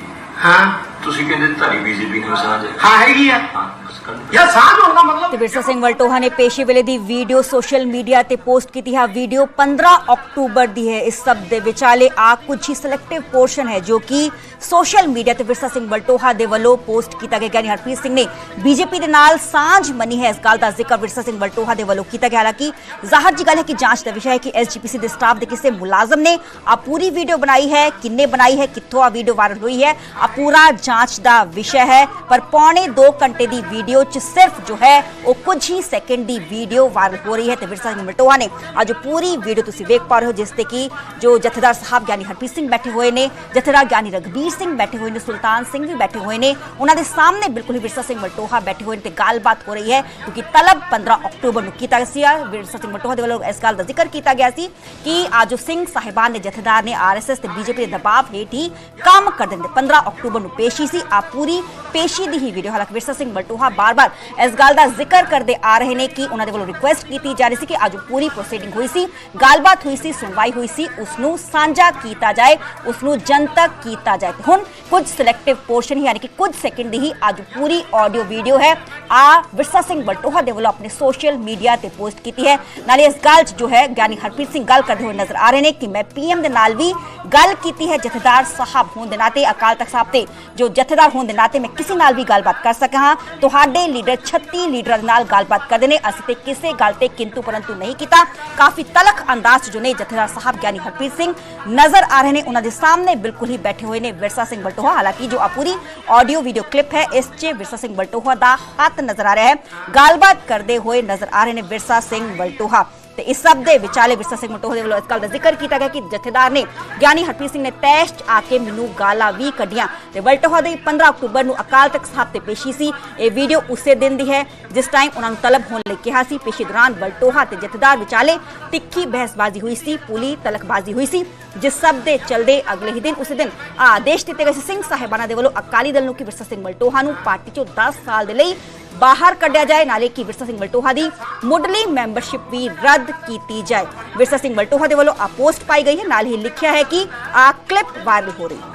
ਹਾਂ। ਤੁਸੀਂ ਕਹਿੰਦੇ ਧਾਰੀ ਬੀਜੇਪੀ ਨੂੰ ਸਾਂਝ ਹੈ। ਹਾਂ ਹੈਗੀ ਆ ਹਾਂ। ਬਸ ਕਰ ਲਓ। ਯਾਰ ਸਾਂਝ ਹੋਣ ਦਾ ਮਤਲਬ ਤੇ ਵਿਰਸਾ ਸਿੰਘ ਵਲਟੋਹਾ ਨੇ ਪੇਸ਼ੇ ਵੇਲੇ ਦੀ ਵੀਡੀਓ ਸੋਸ਼ਲ ਮੀਡੀਆ ਤੇ ਪੋਸਟ ਕੀਤੀ ਹੈ ਵੀਡੀਓ 15 ਅਕਤੂਬਰ ਦੀ ਹੈ ਇਸ ਸਭ ਦੇ ਵਿਚਾਲੇ ਆ ਕੁਝ ਹੀ ਸਿਲੈਕਟਿਵ ਪੋਰਸ਼ਨ ਹੈ ਜੋ ਕਿ ਸੋਸ਼ਲ ਮੀਡੀਆ ਤੇ ਵਿਰਸਾ ਸਿੰਘ ਵਲਟੋਹਾ ਦੇ ਵੱਲੋਂ ਪੋਸਟ ਕੀਤਾ ਗਿਆ ਯਾਨੀ ਹਰਪ੍ਰੀਤ ਸਿੰਘ ਨੇ ਬੀਜੇਪੀ ਦੇ ਨਾਲ ਸਾਂਝ ਮੰਨੀ ਹੈ ਇਸ ਗੱਲ ਦਾ ਜ਼ਿਕਰ ਵਿਰਸਾ ਸਿੰਘ ਵਲਟੋਹਾ ਦੇ ਵੱਲੋਂ ਕੀਤਾ ਗਿਆ ਹਾਲਾਂਕਿ ਜ਼ਾਹਰ ਜੀ ਗੱਲ ਹੈ ਕਿ ਜਾਂਚ ਦਾ ਵਿਸ਼ਾ ਹੈ ਕਿ ਐਸਜੀਪੀਸੀ ਦੇ ਸਟਾਫ ਦੇ ਕਿਸੇ ਮੁਲਾਜ਼ਮ ਨੇ ਆ ਪੂਰੀ ਵੀਡੀਓ ਬਣਾਈ ਹੈ ਕਿੰਨੇ ਬਣਾਈ ਹੈ ਕਿੱਥੋਂ ਆ ਵੀਡੀਓ ਵਾਇਰਲ ਹੋਈ ਹੈ ਆ ਪੂਰਾ ਜਾਂਚ ਦਾ ਵਿਸ਼ਾ ਹੈ ਪਰ ਪੌਣੇ 2 ਘੰਟੇ ਦੀ ਵੀਡੀਓ ਚ ਸਿਰਫ ਜੋ ਹੈ, ਉਹ ਕੁਝ ਹੀ ਸੈਕਿੰਡ ਦੀ ਵੀਡੀਓ ਵਾਇਰਲ ਹੋ ਰਹੀ ਹੈ ਤੇ ਵਿਰਸਾ ਸਿੰਘ ਮਟੋਆ ਨੇ ਅੱਜ ਪੂਰੀ ਵੀਡੀਓ ਤੁਸੀਂ ਵੇਖ ਪਾ ਰਹੇ ਹੋ, ਜਿਸ ਤੇ ਕਿ ਜੋ ਜਥੇਦਾਰ ਸਾਹਿਬ ਗਿਆਨੀ ਹਰਪ੍ਰੀਤ ਸਿੰਘ ਬੈਠੇ ਹੋਏ ਨੇ, ਜਥੇਦਾਰ ਗਿਆਨੀ ਰਗਬੀਰ ਸਿੰਘ ਬੈਠੇ ਹੋਏ ਨੇ, ਸੁਲਤਾਨ ਸਿੰਘ ਵੀ ਬੈਠੇ ਹੋਏ ਨੇ। ਉਹਨਾਂ ਦੇ ਸਾਹਮਣੇ ਬਿਲਕੁਲ ਹੀ ਵਿਰਸਾ ਸਿੰਘ ਮਟੋਹਾ ਬੈਠੇ ਹੋਏ ਨੇ ਤੇ ਗੱਲਬਾਤ ਹੋ ਰਹੀ ਹੈ, ਕਿਉਂਕਿ ਤਲਬ 15 ਅਕਤੂਬਰ ਨੂੰ ਕੀਤਾ ਸੀ ਵਿਰਸਾ ਸਿੰਘ ਮਟੋਹਾ ਦੇ ਵੱਲੋਂ ਇਸ ਗੱਲ ਦਾ ਜ਼ਿਕਰ ਕੀਤਾ ਗਿਆ ਸੀ ਕਿ ਅੱਜ ਸਿੰਘ ਸਾਹਿਬਾਨ ਨੇ ਜਥੇਦਾਰ ਨੇ ਆਰਐਸਐਸ ਤੇ ਬੀਜੇਪੀ ਦੇ ਦਬਾਅ ਹੇਠ ਹੀ ਕੰਮ ਕਰ ਦਿੰਦੇ। 15 ਅਕਤੂਬਰ ਨੂੰ ਪੇਸ਼ੀ ਸੀ ਆ ਪੂਰੀ ਪੇਸ਼ੀ ਦੀ ਹੀ ਵੀਡੀਓ ਹਾਲਾਂਕਿ ਵਿਰਸਾ ਸਿੰਘ ਮਲਟੋਹਾ ਬਾਰ-ਬਾਰ ਇਸ ਗੱਲ ਦਾ ਜ਼ਿਕਰ ਕਰਦੇ ਆ ਰਹੇ ਨੇ ਕਿ ਉਹਨਾਂ ਦੇ ਵੱਲੋਂ ਰਿਕੁਐਸਟ ਕੀਤੀ ਜਾ ਰਹੀ ਸੀ ਕਿ ਅੱਜ ਪੂਰੀ ਪ੍ਰੋਸੀਡਿੰਗ ਹੋਈ ਸੀ, ਗੱਲਬਾਤ ਹੋਈ ਸੀ, ਸੁਣਵਾਈ ਹੋਈ ਸੀ ਉਸ ਨੂੰ ਸਾਂਝਾ ਕੀਤਾ ਜਾਏ ਉਸ ਨੂੰ ਜਨਤਕ ਕੀਤਾ ਜਾਏ। ਹੁਣ ਕੁਝ ਸਿਲੈਕਟਿਵ ਪੋਰਸ਼ਨ ਯਾਨੀ ਕਿ ਕੁਝ ਸੈਕਿੰਡ ਦੀ ਹੀ ਅੱਜ ਪੂਰੀ ਆਡੀਓ ਵੀਡੀਓ ਹੈ। ਆ ਵਿਰਸਾ ਸਿੰਘ ਬਲਟੋਹਾ ਦੇ ਵੱਲੋਂ ਆਪਣੇ ਸੋਸ਼ਲ ਮੀਡੀਆ ਤੇ ਪੋਸਟ ਕੀਤੀ ਹੈ। ਨਾਲੇ ਇਸ ਗੱਲ 'ਚ ਜੋ ਹੈ ਗਿਆਨੀ ਹਰਪ੍ਰੀਤ ਸਿੰਘ ਗੱਲ ਕਰਦੇ ਹੋਏ ਨਜ਼ਰ ਆ ਰਹੇ ਨੇ ਕਿ ਮੈਂ ਪੀਐਮ ਦੇ ਨਾਲ ਵੀ ਗੱਲ ਕੀਤੀ ਹੈ ਜਥੇਦਾਰ ਸਾਹਿਬ ਹੋਣ ਦੇ ਨਾਤੇ, ਅਕਾਲ ਤਖਤ ਸਾਹਿਬ ਤੇ ਜੋ ਜਥੇਦਾਰ ਹੋਣ ਦੇ ਨਾਤੇ ਮੈਂ ਕਿਸੇ ਨਾਲ ਵੀ ਗੱਲਬਾਤ ਕਰ ਸਕਾਂ। ਤੁਹਾਡੇ ਤੁਹਾਡੇ ਲੀਡਰ 36 ਲੀਡਰਾਂ ਨਾਲ ਗੱਲਬਾਤ ਕਰਦੇ ਨੇ। ਅਸੀਂ ਤੇ ਕਿਸੇ ਗੱਲ ਤੇ ਕਿੰਤੂ ਪਰੰਤੂ ਨਹੀਂ ਕੀਤਾ। ਕਾਫੀ ਤਲਖ ਅੰਦਾਜ਼ ਜੋ ਨੇ ਜਥੇਦਾਰ ਸਾਹਿਬ ਗਿਆਨੀ ਹਰਪ੍ਰੀਤ ਸਿੰਘ ਨਜ਼ਰ ਆ ਰਹੇ ਨੇ। ਉਹਨਾਂ ਦੇ ਸਾਹਮਣੇ ਬਿਲਕੁਲ ਹੀ ਬੈਠੇ ਹੋਏ ਨੇ ਵਿਰਸਾ ਸਿੰਘ ਬਲਟੋਹਾ। ਹਾਲਾਂਕਿ ਜੋ ਆ ਪੂਰੀ ਆਡੀਓ ਵੀਡੀਓ ਕਲਿੱਪ ਹੈ, ਇਸ 'ਚ ਵਿਰਸਾ ਸਿੰਘ ਬਲਟੋਹਾ ਦਾ ਹੱਥ ਨਜ਼ਰ ਆ ਰਿਹਾ ਹੈ। ਗੱਲਬਾਤ ਕਰਦੇ ਹੋਏ ਨਜ਼ਰ ਆ ਰਹੇ ਨੇ ਵਿਰਸਾ ਸਿੰਘ ਬਲਟੋਹਾ। ਤੇ ਇਸ ਸਭ ਦੇ ਵਿਚਾਲੇ ਵਿਰਸਾ ਸਿੰਘ ਮਟੋਹ ਦੇ ਵੱਲੋਂ ਇਸ ਗੱਲ ਦਾ ਜ਼ਿਕਰ ਕੀਤਾ ਗਿਆ ਕਿ ਜਥੇਦਾਰ ਨੇ ਗਿਆਨੀ ਹਰਪ੍ਰੀਤ ਸਿੰਘ ਨੇ ਤੈਸ਼ਟ ਆ ਕੇ ਮੈਨੂੰ ਗਾਲਾਂ ਵੀ ਕੱਢੀਆਂ ਤੇ ਵਲਟੋਹਾ ਦੇ 15 ਅਕਤੂਬਰ ਨੂੰ ਅਕਾਲ ਤਖਤ ਸਾਹਿਬ ਤੇ ਪੇਸ਼ੀ ਸੀ। ਇਹ ਵੀਡੀਓ ਉਸੇ ਦਿਨ ਦੀ ਹੈ, ਜਿਸ ਟਾਈਮ ਉਹਨਾਂ ਨੂੰ ਤਲਬ ਹੋਣ ਲਈ ਕਿਹਾ ਸੀ। ਪੇਸ਼ੀ ਦੌਰਾਨ ਵਲਟੋਹਾ ਤੇ ਜਥੇਦਾਰ ਵਿਚਾਲੇ ਤਿੱਖੀ ਬਹਿਸਬਾਜ਼ੀ ਹੋਈ ਸੀ, ਪੁਲੀ ਤਲਕਬਾਜ਼ੀ ਹੋਈ ਸੀ, ਜਿਸ ਸਭ ਦੇ ਚਲਦੇ ਅਗਲੇ ਹੀ ਦਿਨ, ਉਸੇ ਦਿਨ ਆਦੇਸ਼ ਦਿੱਤੇ ਗਏ ਸੀ। ਸਿੰਘ ਸਾਹਿਬਾਨਾਂ ਦੇ ਵੱਲੋਂ ਅਕਾਲੀ ਦਲ ਨੂੰ ਕਿ ਵਿਰਸਾ ਸਿੰਘ ਮਲਟੋਹਾ ਨੂੰ ਪਾਰਟੀ ਚੋਂ 10 ਸਾਲ ਦੇ ਲਈ ਬਾਹਰ ਕੱਢਿਆ ਜਾਏ ਨਾਲੇ ਕਿ ਵਿਰਸਾ ਸਿੰਘ ਮਲਟੋਹਾ ਦੀ ਮੁੱਢਲੀ ਮੈਂਬਰਸ਼ਿਪ ਵੀ ਰੱਦ ਕੀਤੀ ਜਾਏ ਵਿਰਸਾ ਸਿੰਘ ਮਲਟੋਹਾ ਦੇ ਵੱਲੋਂ ਆ ਪੋਸਟ ਪਾਈ ਗਈ ਹੈ ਨਾਲ ਹੀ ਲਿਖਿਆ ਹੈ ਕਿ ਆ ਕਲਿੱਪ ਵਾਇਰਲ ਹੋ ਰਹੀ ਹੈ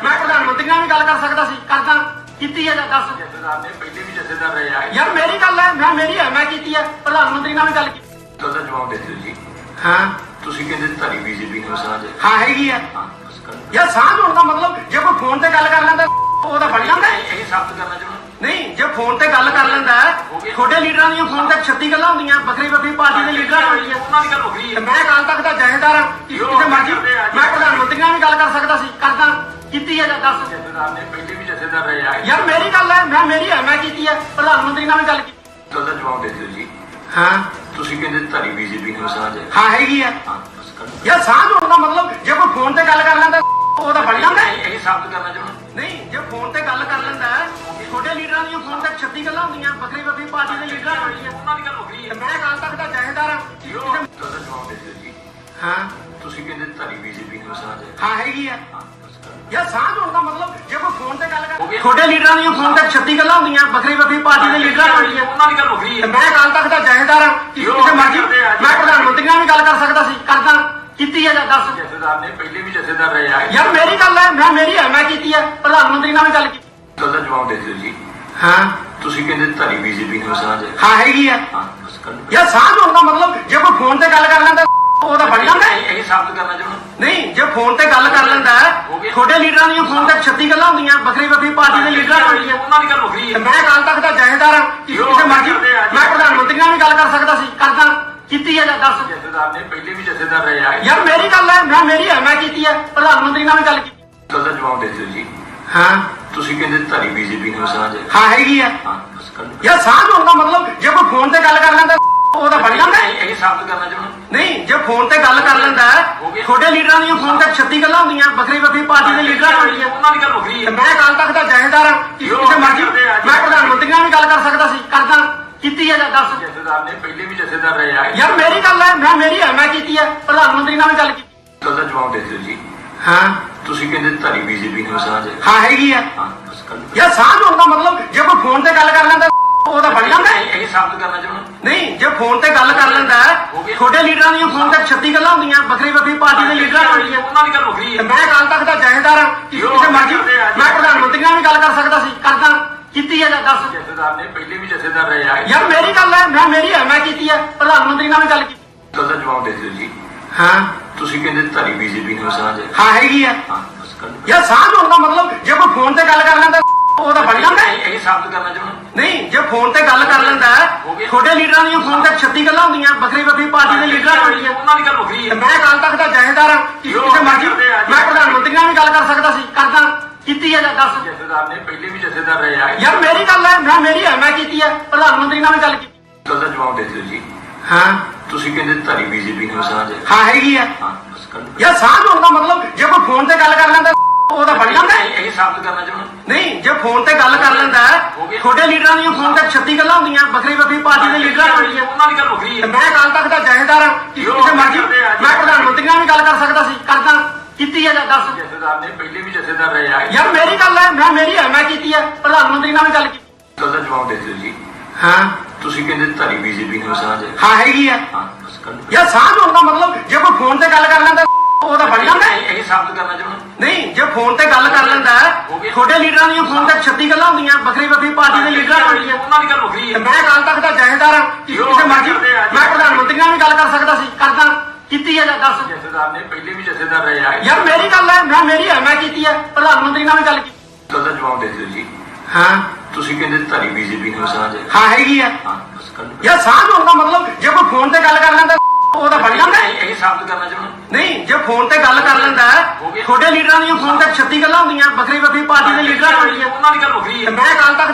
ਮੈਂ ਪ੍ਰਧਾਨ ਮੰਤਰੀ ਨਾਲ ਵੀ ਗੱਲ ਕਰ ਸਕਦਾ ਸੀ ਕਰਦਾ ਕੀਤੀ ਹੈ ਜਾਂ ਦੱਸ ਜਥੇਦਾਰ ਨੇ ਪਹਿਲੇ ਵੀ ਜਥੇਦਾਰ ਰਹੇ ਆ ਯਾਰ ਮੇਰੀ ਗੱਲ ਹੈ ਮੈਂ ਮੇਰੀ ਹੈ ਮੈਂ ਕੀਤੀ ਹੈ ਪ੍ਰਧਾਨ ਮੰਤਰੀ ਨਾਲ ਵੀ ਗੱਲ ਕੀਤੀ ਗੱਲ ਦਾ ਜਵਾਬ ਦੇ ਦਿਓ ਜੀ ਹਾਂ ਤੁਸੀਂ ਕਹਿੰਦੇ ਧਾਰੀ ਬੀਜੇਪੀ ਨੂੰ ਸਾਂਝ ਹੈ ਹਾਂ ਹੈਗੀ ਆ ਹਾਂ ਬਸ ਕਰ ਲਓ। ਯਾਰ ਸਾਂਝ ਹੋਣ ਦਾ ਮਤਲਬ ਜੇ ਕੋਈ ਫੋਨ ਤੇ ਗੱਲ ਕਰ ਲੈਂਦਾ ਉਹ ਤਾਂ ਜਾਂਦਾ ਹੈ। ਇਹ ਸਾਬਤ ਕਰਨਾ ਚਾਹੁੰਦਾ ਨਹੀਂ ਜੇ ਫੋਨ ਤੇ ਗੱਲ ਕਰ ਲੈਂਦਾ ਤੁਹਾਡੇ ਲੀਡਰਾਂ ਦੀਆਂ ਫੋਨ ਤੇ 36 ਗੱਲਾਂ ਹੁੰਦੀਆਂ ਵੱਖਰੀ ਵੱਖਰੀ ਪਾਰਟੀ ਦੇ ਲੀਡਰਾਂ ਨਾਲ। ਹੁੰਦੀਆਂ ਉਹਨਾਂ ਦੀ ਗੱਲ ਤੇ ਹੈ ਮੈਂ ਕੱਲ ਤੱਕ ਦਾ ਜਥੇਦਾਰ ਹਾਂ ਕਿਸੇ ਮਰਜ਼ੀ ਮੈਂ ਪ੍ਰਧਾਨ ਮੰਤਰੀ ਨਾਲ ਵੀ ਗੱਲ ਕਰ ਸਕਦਾ ਸੀ ਕਰਦਾ ਕੀਤੀ ਹੈ ਜਾਂ ਦੱਸ। ਜਥੇਦਾਰ ਨੇ ਪਹਿਲੇ ਵੀ ਜਥੇਦਾਰ ਰਹੇ ਆ। ਯਾਰ ਮੇਰੀ ਗੱਲ ਹੈ ਮੈਂ ਮੇਰੀ ਹੈ ਮੈਂ ਕੀਤੀ ਹੈ ਪ੍ਰਧਾਨ ਮੰਤਰੀ ਨਾਲ ਵੀ ਗੱਲ ਕੀਤੀ। ਦਾ ਜਵਾਬ ਦੇ ਦਿਓ ਜੀ। ਹਾਂ। ਤੁਸੀਂ ਕਹਿੰਦੇ ਧਾਰੀ ਬੀਜੇਪੀ ਨੂੰ ਸਾਂਝ ਹੈ। ਹਾਂ ਹੈਗੀ ਆ ਹਾਂ। ਯਾਰ ਹੋਣ ਦਾ ਮਤਲਬ ਜੇ ਕੋਈ ਫੋਨ ਤੇ ਗੱਲ ਕਰ ਲੈਂਦਾ ਉਹ ਤਾਂ ਬਣ ਜਾਂਦਾ। ਇਹ ਸਾਬਤ ਕਰਨਾ ਚਾਹੁੰਦਾ। ਨਹੀਂ ਜੇ ਫੋਨ ਤੇ ਗੱਲ ਕਰ ਲੈਂਦਾ ਤੁਹਾਡੇ ਲੀਡਰਾਂ ਦੀਆਂ ਫੋਨ ਤੇ 36 ਗੱਲਾਂ ਹੁੰਦੀਆਂ ਵੱਖਰੀ ਵੱਖਰੀ ਪਾਰਟੀ ਦੇ ਲੀਡਰਾਂ ਹੁੰਦੀਆਂ ਉਹਨਾਂ ਦੀ ਗੱਲ ਵੱਖਰੀ ਹੈ ਮੈਂ ਕੱਲ ਤੱਕ ਦਾ ਜਥੇਦਾਰ ਹਾਂ। ਤੁਸੀਂ ਕਹਿੰਦੇ ਧਾਰੀ ਬੀਜੇਪੀ ਨੂੰ ਹੈ ਹਾਂ ਹੈਗੀ ਆ। ਹਾਂ ਸਾਂਝ ਹੋਣ ਦਾ ਮਤਲਬ ਜੇ ਕੋਈ ਫੋਨ ਤੇ ਗੱਲ ਕਰ ਤੁਹਾਡੇ ਲੀਡਰਾਂ ਦੀਆਂ ਫੋਨ ਤੇ 36 ਗੱਲਾਂ ਹੁੰਦੀਆਂ ਵੱਖਰੀ ਵੱਖਰੀ ਪਾਰਟੀ ਦੇ ਲੀਡਰਾਂ ਨਾਲ ਹੁੰਦੀਆਂ। ਉਹਨਾਂ ਦੀ ਗੱਲ ਵੱਖਰੀ ਹੈ ਮੈਂ ਕੱਲ ਤੱਕ ਦਾ ਜਥੇਦਾਰ ਹਾਂ। ਕਿਸੇ ਕਿਸੇ ਮਰਜ਼ੀ ਮੈਂ ਪ੍ਰਧਾਨ ਮੰਤਰੀ ਨਾਲ ਵੀ ਗੱਲ ਕਰ ਸਕਦਾ ਸੀ ਕਰਦਾ। ਕੀਤੀ ਹੈ ਜਾਂ ਦੱਸ। ਜਥੇਦਾਰ ਨੇ ਪਹਿਲੇ ਵੀ ਜਥੇਦਾਰ ਰਹੇ ਆ। ਯਾਰ ਮੇਰੀ ਗੱਲ ਹੈ ਮੈਂ ਮੇਰੀ ਹੈ ਮੈਂ ਕੀਤੀ ਹੈ। ਪ੍ਰਧਾਨ ਮੰਤਰੀ ਨਾਲ ਵੀ ਗੱਲ ਕੀਤੀ। ਗੱਲ ਦਾ ਜਵਾਬ ਦੇ ਦਿਓ ਜੀ। ਹਾਂ। ਤੁਸੀਂ ਕਹਿੰਦੇ ਧਾਰੀ ਬੀਜੇਪੀ ਨੂੰ ਸਾਂਝ ਹੈ ਹਾਂ ਹੈਗੀ ਆ ਹਾਂ ਲਓ। ਯਾਰ ਸਾਂਝ ਹੋਣ ਦਾ ਮਤਲਬ ਜੇ ਕੋਈ ਫੋਨ ਤੇ ਗੱਲ ਕਰ ਲੈਂਦਾ ਉਹ ਤਾਂ ਹੈ। ਇਹ ਸਾਬਤ ਕਰਨਾ ਚਾਹੁੰਦਾ ਨਹੀਂ ਜੇ ਫੋਨ ਤੇ ਗੱਲ ਕਰ ਲੈਂਦਾ ਹੈ, ਤੁਹਾਡੇ ਲੀਡਰਾਂ ਦੀਆਂ ਫੋਨ ਤੇ 36 ਗੱਲਾਂ ਹੁੰਦੀਆਂ ਵੱਖਰੀ ਵੱਖਰੀ ਪਾਰਟੀ ਦੇ ਲੀਡਰਾਂ ਨਾਲ ਹੁੰਦੀਆਂ। ਉਹਨਾਂ ਦੀ ਗੱਲ ਵੱਖਰੀ ਤੇ ਹੈ ਮੈਂ ਕੱਲ ਤੱਕ ਦਾ ਜਥੇਦਾਰ ਹਾਂ ਕਿ ਕਿਸੇ ਮਰਜ਼ੀ ਮੈਂ ਪ੍ਰਧਾਨ ਮੰਤਰੀ ਨਾਲ ਵੀ ਗੱਲ ਕਰ ਸਕਦਾ ਸੀ ਕਰਦਾ ਕੀਤੀ ਹੈ ਜਾਂ ਦੱਸ। ਜਥੇਦਾਰ ਨੇ ਪਹਿਲੇ ਵੀ ਜਥੇਦਾਰ ਰਹੇ ਆ। ਯਾਰ ਮੇਰੀ ਗੱਲ ਹੈ ਮੈਂ ਮੇਰੀ ਹੈ ਮੈਂ ਕੀਤੀ ਹੈ ਪ੍ਰਧਾਨ ਮੰਤਰੀ ਨਾਲ ਵੀ ਗੱਲ ਕੀਤੀ। ਗੱਲ ਦਾ ਜਵਾਬ ਦੇ ਦਿਓ ਜੀ। ਹਾਂ। ਤੁਸੀਂ ਕਹਿੰਦੇ ਧਾਰੀ ਬੀਜੇਪੀ ਨੂੰ ਸਾਂਝ ਹੈ। ਹਾਂ ਹੈਗੀ ਹੈ। ਹਾਂ ਬਸ ਕਰ ਲਓ। ਯਾਰ ਸਾਂਝ ਹੋਣ ਦਾ ਮਤਲਬ ਜੇ ਕੋਈ ਫੋਨ ਤੇ ਗੱਲ ਕਰ ਲੈਂਦਾ ਉਹ ਤਾਂ ਬਣ ਜਾਂਦਾ ਹੈ। ਇਹ ਸਾਬਤ ਕਰਨਾ ਚਾਹੁੰਦਾ। ਨਹੀਂ ਜੇ ਫੋਨ ਤੇ ਗੱਲ ਕਰ ਲੈਂਦਾ ਹੈ, ਤੁਹਾਡੇ ਲੀਡਰਾਂ ਦੀਆਂ ਫੋਨ ਤੇ 36 ਗੱਲਾਂ ਹੁੰਦੀਆਂ ਵੱਖਰੀ ਵੱਖਰੀ ਪਾਰਟੀ ਦੇ ਲੀਡਰਾਂ ਨਾਲ ਹੁੰਦੀਆਂ। ਉਹਨਾਂ ਦੀ ਗੱਲ ਵੱਖਰੀ ਤੇ ਹੈ ਮੈਂ ਕੱਲ ਤੱਕ ਦਾ ਜਥੇਦਾਰ ਹਾਂ ਕਿ ਕਿਸੇ ਮਰਜ਼ੀ ਮੈਂ ਪ੍ਰਧਾਨ ਮੰਤਰੀ ਨਾਲ ਵੀ ਗੱਲ ਕਰ ਸਕਦਾ ਸੀ ਕਰਦਾ ਕੀਤੀ ਹੈ ਜਾਂ ਦੱਸ। ਜਥੇਦਾਰ ਨੇ ਪਹਿਲੇ ਵੀ ਜਥੇਦਾਰ ਰਹੇ ਆ। ਯਾਰ ਮੇਰੀ ਗੱਲ ਹੈ ਮੈਂ ਮੇਰੀ ਹੈ ਮੈਂ ਕੀਤੀ ਹੈ ਪ੍ਰਧਾਨ ਮੰਤਰੀ ਨਾਲ ਵੀ ਗੱਲ ਕੀਤੀ। ਗੱਲ ਦਾ ਜਵਾਬ ਦੇ ਦਿਓ ਜੀ। ਹਾਂ। ਤੁਸੀਂ ਕਹਿੰਦੇ ਧਾਰੀ ਬੀਜੇਪੀ ਨੂੰ ਸਾਂਝ ਹੈ। ਹਾਂ ਹੈਗੀ ਹੈ। ਹਾਂ ਬਸ। ਯਾਰ ਸਾਂਝ ਹੋਣ ਦਾ ਮਤਲਬ ਜੇ ਕੋਈ ਫੋਨ ਤੇ ਗੱਲ ਕਰ ਲੈਂਦਾ ਉਹ ਤਾਂ ਬਣ ਜਾਂਦਾ ਹੈ। ਇਹ ਸਾਬਤ ਕਰਨਾ ਚਾਹੁੰਦਾ। ਨਹੀਂ ਜੇ ਫੋਨ ਤੇ ਗੱਲ ਕਰ ਲੈਂਦਾ ਹੈ, ਤੁਹਾਡੇ ਲੀਡਰਾਂ ਦੀਆਂ ਫੋਨ ਤੇ 36 ਗੱਲਾਂ ਹੁੰਦੀਆਂ ਵੱਖਰੀ ਵੱਖਰੀ ਪਾਰਟੀ ਦੇ ਲੀਡਰਾਂ ਨਾਲ ਹੁੰਦੀਆਂ। ਉਹਨਾਂ ਦੀ ਗੱਲ ਵੱਖਰੀ ਤੇ ਹੈ ਮੈਂ ਕੱਲ ਤੱਕ ਦਾ ਜਥੇਦਾਰ ਹਾਂ ਕਿ ਕਿਸੇ ਮਰਜ਼ੀ ਮੈਂ ਪ੍ਰਧਾਨ ਮੰਤਰੀ ਨਾਲ ਵੀ ਗੱਲ ਕਰ ਸਕਦਾ ਸੀ। ਕਰਦਾ ਕੀਤੀ ਹੈ ਜਾਂ ਦੱਸ। ਜਥੇਦਾਰ ਨੇ ਪਹਿਲੇ ਵੀ ਜਥੇਦਾਰ ਰਹੇ ਆ। ਯਾਰ ਮੇਰੀ ਗੱਲ ਹੈ ਮੈਂ ਮੇਰੀ ਹੈ ਮੈਂ ਕੀਤੀ ਹੈ। ਪ੍ਰਧਾਨ ਮੰਤਰੀ ਨਾਲ ਵੀ ਗੱਲ ਕੀਤੀ। ਗੱਲ ਦਾ ਜਵਾਬ ਦੇ ਦਿਓ ਜੀ। ਹਾਂ। ਤੁਸੀਂ ਕਹਿੰਦੇ ਧਾਰੀ ਬੀਜੇਪੀ ਨੂੰ ਸਾਂਝ ਹੈ। ਹਾਂ ਹੈਗੀ ਹੈ। ਹਾਂ ਬਸ। ਯਾਰ ਸਾਂਝ ਹੋਣ ਦਾ ਮਤਲਬ ਜੇ ਕੋਈ ਫੋਨ ਤੇ ਗੱਲ ਕਰ ਲੈਂਦਾ ਉਹ ਤਾਂ ਬਣ ਜਾਂਦਾ ਹੈ। ਇਹ ਸਾਬਤ ਕਰਨਾ ਚਾਹੁੰਦਾ। ਨਹੀਂ ਜੇ ਫੋਨ ਤੇ ਗੱਲ ਕਰ ਲੈਂਦਾ ਹੈ, ਤੁਹਾਡੇ ਲੀਡਰਾਂ ਦੀਆਂ ਫੋਨ ਤੇ 36 ਗੱਲਾਂ ਹੁੰਦੀਆਂ ਵੱਖਰੀ ਵੱਖਰੀ ਪਾਰਟੀ ਦੇ ਲੀਡਰਾਂ ਨਾਲ ਹੁੰਦੀਆਂ। ਉਹਨਾਂ ਦੀ ਗੱਲ ਵੱਖਰੀ ਤੇ ਹੈ ਮੈਂ ਕੱਲ ਤੱਕ ਦਾ ਜਥੇਦਾਰ ਹਾਂ ਕਿ ਕਿਸੇ ਮਰਜ਼ੀ ਮੈਂ ਪ੍ਰਧਾਨ ਮੰਤਰੀ ਨਾਲ ਵੀ ਗੱਲ ਕਰ ਸਕਦਾ ਸੀ ਕਰਦਾ। ਕੀਤੀ ਹੈ ਜਾਂ ਦੱਸ। ਜਥੇਦਾਰ ਨੇ ਪਹਿਲੇ ਵੀ ਜਥੇਦਾਰ ਰਹੇ ਆ। ਯਾਰ ਮੇਰੀ ਗੱਲ ਹੈ ਮੈਂ ਮੇਰੀ ਹੈ ਮੈਂ ਕੀਤੀ ਹੈ। ਪ੍ਰਧਾਨ ਮੰਤਰੀ ਨਾਲ ਵੀ ਗੱਲ ਕੀਤੀ। ਗੱਲ ਦਾ ਜਵਾਬ ਦੇ ਦਿਓ ਜੀ। ਹਾਂ। ਤੁਸੀਂ ਕਹਿੰਦੇ ਧਾਰੀ ਬੀਜੇਪੀ ਨੂੰ ਸਾਂਝ ਹੈ ਹਾਂ ਹੈਗੀ ਹੈ। ਹਾਂ ਬਸ ਕਰ। ਯਾਰ ਸਾਂਝ ਹੋਣ ਦਾ ਮਤਲਬ ਜੇ ਕੋਈ ਫੋਨ ਤੇ ਗੱਲ ਕਰ ਲੈਂਦਾ ਉਹ ਤਾਂ ਬਣ ਜਾਂਦਾ ਹੈ। ਇਹ ਸਾਬਤ ਕਰਨਾ ਚਾਹੁੰਦਾ। ਨਹੀਂ ਜੇ ਫੋਨ ਤੇ ਗੱਲ ਕਰ ਲੈਂਦਾ ਹੈ, ਤੁਹਾਡੇ ਲੀਡਰਾਂ ਦੀਆਂ ਫੋਨ ਤੇ 36 ਗੱਲਾਂ ਹੁੰਦੀਆਂ ਵੱਖਰੀ ਵੱਖਰੀ ਪਾਰਟੀ ਦੇ ਲੀਡਰਾਂ ਨਾਲ ਹੁੰਦੀਆਂ। ਉਹਨਾਂ ਦੀ ਗੱਲ ਵੱਖਰੀ ਤੇ ਹੈ ਮੈਂ ਕੱਲ ਤੱਕ ਦਾ ਹਾਂ ਕਿ ਕਿਸੇ ਮਰਜ਼ੀ ਮੈਂ ਪ੍ਰਧਾਨ ਮੰਤਰੀ ਨਾਲ ਵੀ ਗੱਲ ਕਰ ਸਕਦਾ ਸੀ ਕਰਦਾ ਕੀਤੀ ਹੈ ਜਾਂ ਦੱਸ। ਜਥੇਦਾਰ ਨੇ ਪਹਿਲੇ ਵੀ ਜਥੇਦਾਰ ਰਹੇ ਆ। ਯਾਰ ਮੇਰੀ ਗੱਲ ਹੈ ਮੈਂ ਮੇਰੀ ਹੈ ਮੈਂ ਕੀਤੀ ਹੈ ਪ੍ਰਧਾਨ ਮੰਤਰੀ ਨਾਲ ਵੀ ਗੱਲ ਕੀਤੀ। ਗੱਲ ਦਾ ਜਵਾਬ ਦੇ ਦਿਓ ਜੀ। ਹਾਂ। ਤੁਸੀਂ ਕਹਿੰਦੇ ਧਾਰੀ ਬੀਜੇਪੀ ਨੂੰ ਸਾਂਝ ਹੈ ਹਾਂ ਹੈਗੀ ਹੈ। ਹਾਂ ਬਸ ਕਰ ਲਓ। ਯਾਰ ਸਾਂਝ ਹੋਣ ਦਾ ਮਤਲਬ ਜੇ ਕੋਈ ਫੋਨ ਤੇ ਗੱਲ ਕਰ ਲੈਂਦਾ ਉਹ ਤਾਂ ਬਣ ਜਾਂਦਾ। ਇਹ ਸਾਬਤ ਕਰਨਾ ਚਾਹੁੰਦਾ। ਨਹੀਂ ਜੇ ਫੋਨ ਤੇ ਗੱਲ ਕਰ ਲੈਂਦਾ ਹੈ, ਤੁਹਾਡੇ ਲੀਡਰਾਂ ਦੀਆਂ ਫੋਨ ਤੇ 36 ਗੱਲਾਂ ਹੁੰਦੀਆਂ ਵੱਖਰੀ ਵੱਖਰੀ ਪਾਰਟੀ ਦੇ ਲੀਡਰਾਂ ਨਾਲ ਹੁੰਦੀਆਂ। ਉਹਨਾਂ ਦੀ ਗੱਲ ਤੇ ਹੈ। ਮੈਂ ਕੱਲ ਤੱਕ ਦਾ ਜਥੇਦਾਰ ਹਾਂ ਕਿ ਕਿਸੇ ਮਰਜ਼ੀ ਮੈਂ ਪ੍ਰਧਾਨ ਮੰਤਰੀ ਨਾਲ ਵੀ ਗੱਲ ਕਰ ਸਕਦਾ ਸੀ ਕਰਦਾ। ਕੀਤੀ ਹੈ ਜਾਂ ਦੱਸ। ਜਥੇਦਾਰ ਨੇ ਪਹਿਲੇ ਵੀ ਜਥੇਦਾਰ ਰਹੇ ਆ। ਯਾਰ ਮੇਰੀ ਗੱਲ ਹੈ ਮੈਂ ਮੇਰੀ ਹੈ ਮੈਂ ਕੀਤੀ ਹੈ ਪ੍ਰਧਾਨ ਮੰਤਰੀ ਨਾਲ ਵੀ ਗੱਲ ਕੀਤੀ। ਗੱਲ ਦਾ ਜਵਾਬ ਦੇ ਦਿਓ ਜੀ। ਹਾਂ। ਤੁਸੀਂ ਕਹਿੰਦੇ ਧਾਰੀ ਬੀਜੇਪੀ ਨੂੰ ਸਾਂਝ ਹੈ। ਹਾਂ ਹੈਗੀ ਹੈ। ਹਾਂ ਬਸ ਕਰ ਲਓ। ਯਾਰ ਸਾਂਝ ਹੋਣ ਦਾ ਮਤਲਬ ਜੇ ਕੋਈ ਫੋਨ ਤੇ ਗੱਲ ਕਰ ਲੈਂਦਾ ਉਹ ਤਾਂ ਬਣ ਜਾਂਦਾ ਹੈ। ਇਹ ਇਹ ਸਾਬਤ ਕਰਨਾ ਚਾਹੁੰਦਾ ਨਹੀਂ ਜੇ ਫੋਨ ਤੇ ਗੱਲ ਕਰ ਲੈਂਦਾ ਹੈ, ਤੁਹਾਡੇ ਲੀਡਰਾਂ ਦੀਆਂ ਫੋਨ ਤੇ 36 ਗੱਲਾਂ ਹੁੰਦੀਆਂ ਵੱਖਰੀ ਵੱਖਰੀ ਪਾਰਟੀ ਦੇ ਲੀਡਰਾਂ ਨਾਲ ਹੁੰਦੀਆਂ ਉਹਨਾਂ ਦੀ ਗੱਲ ਵੱਖਰੀ ਹੈ ਮੈਂ ਕੱਲ ਤੱਕ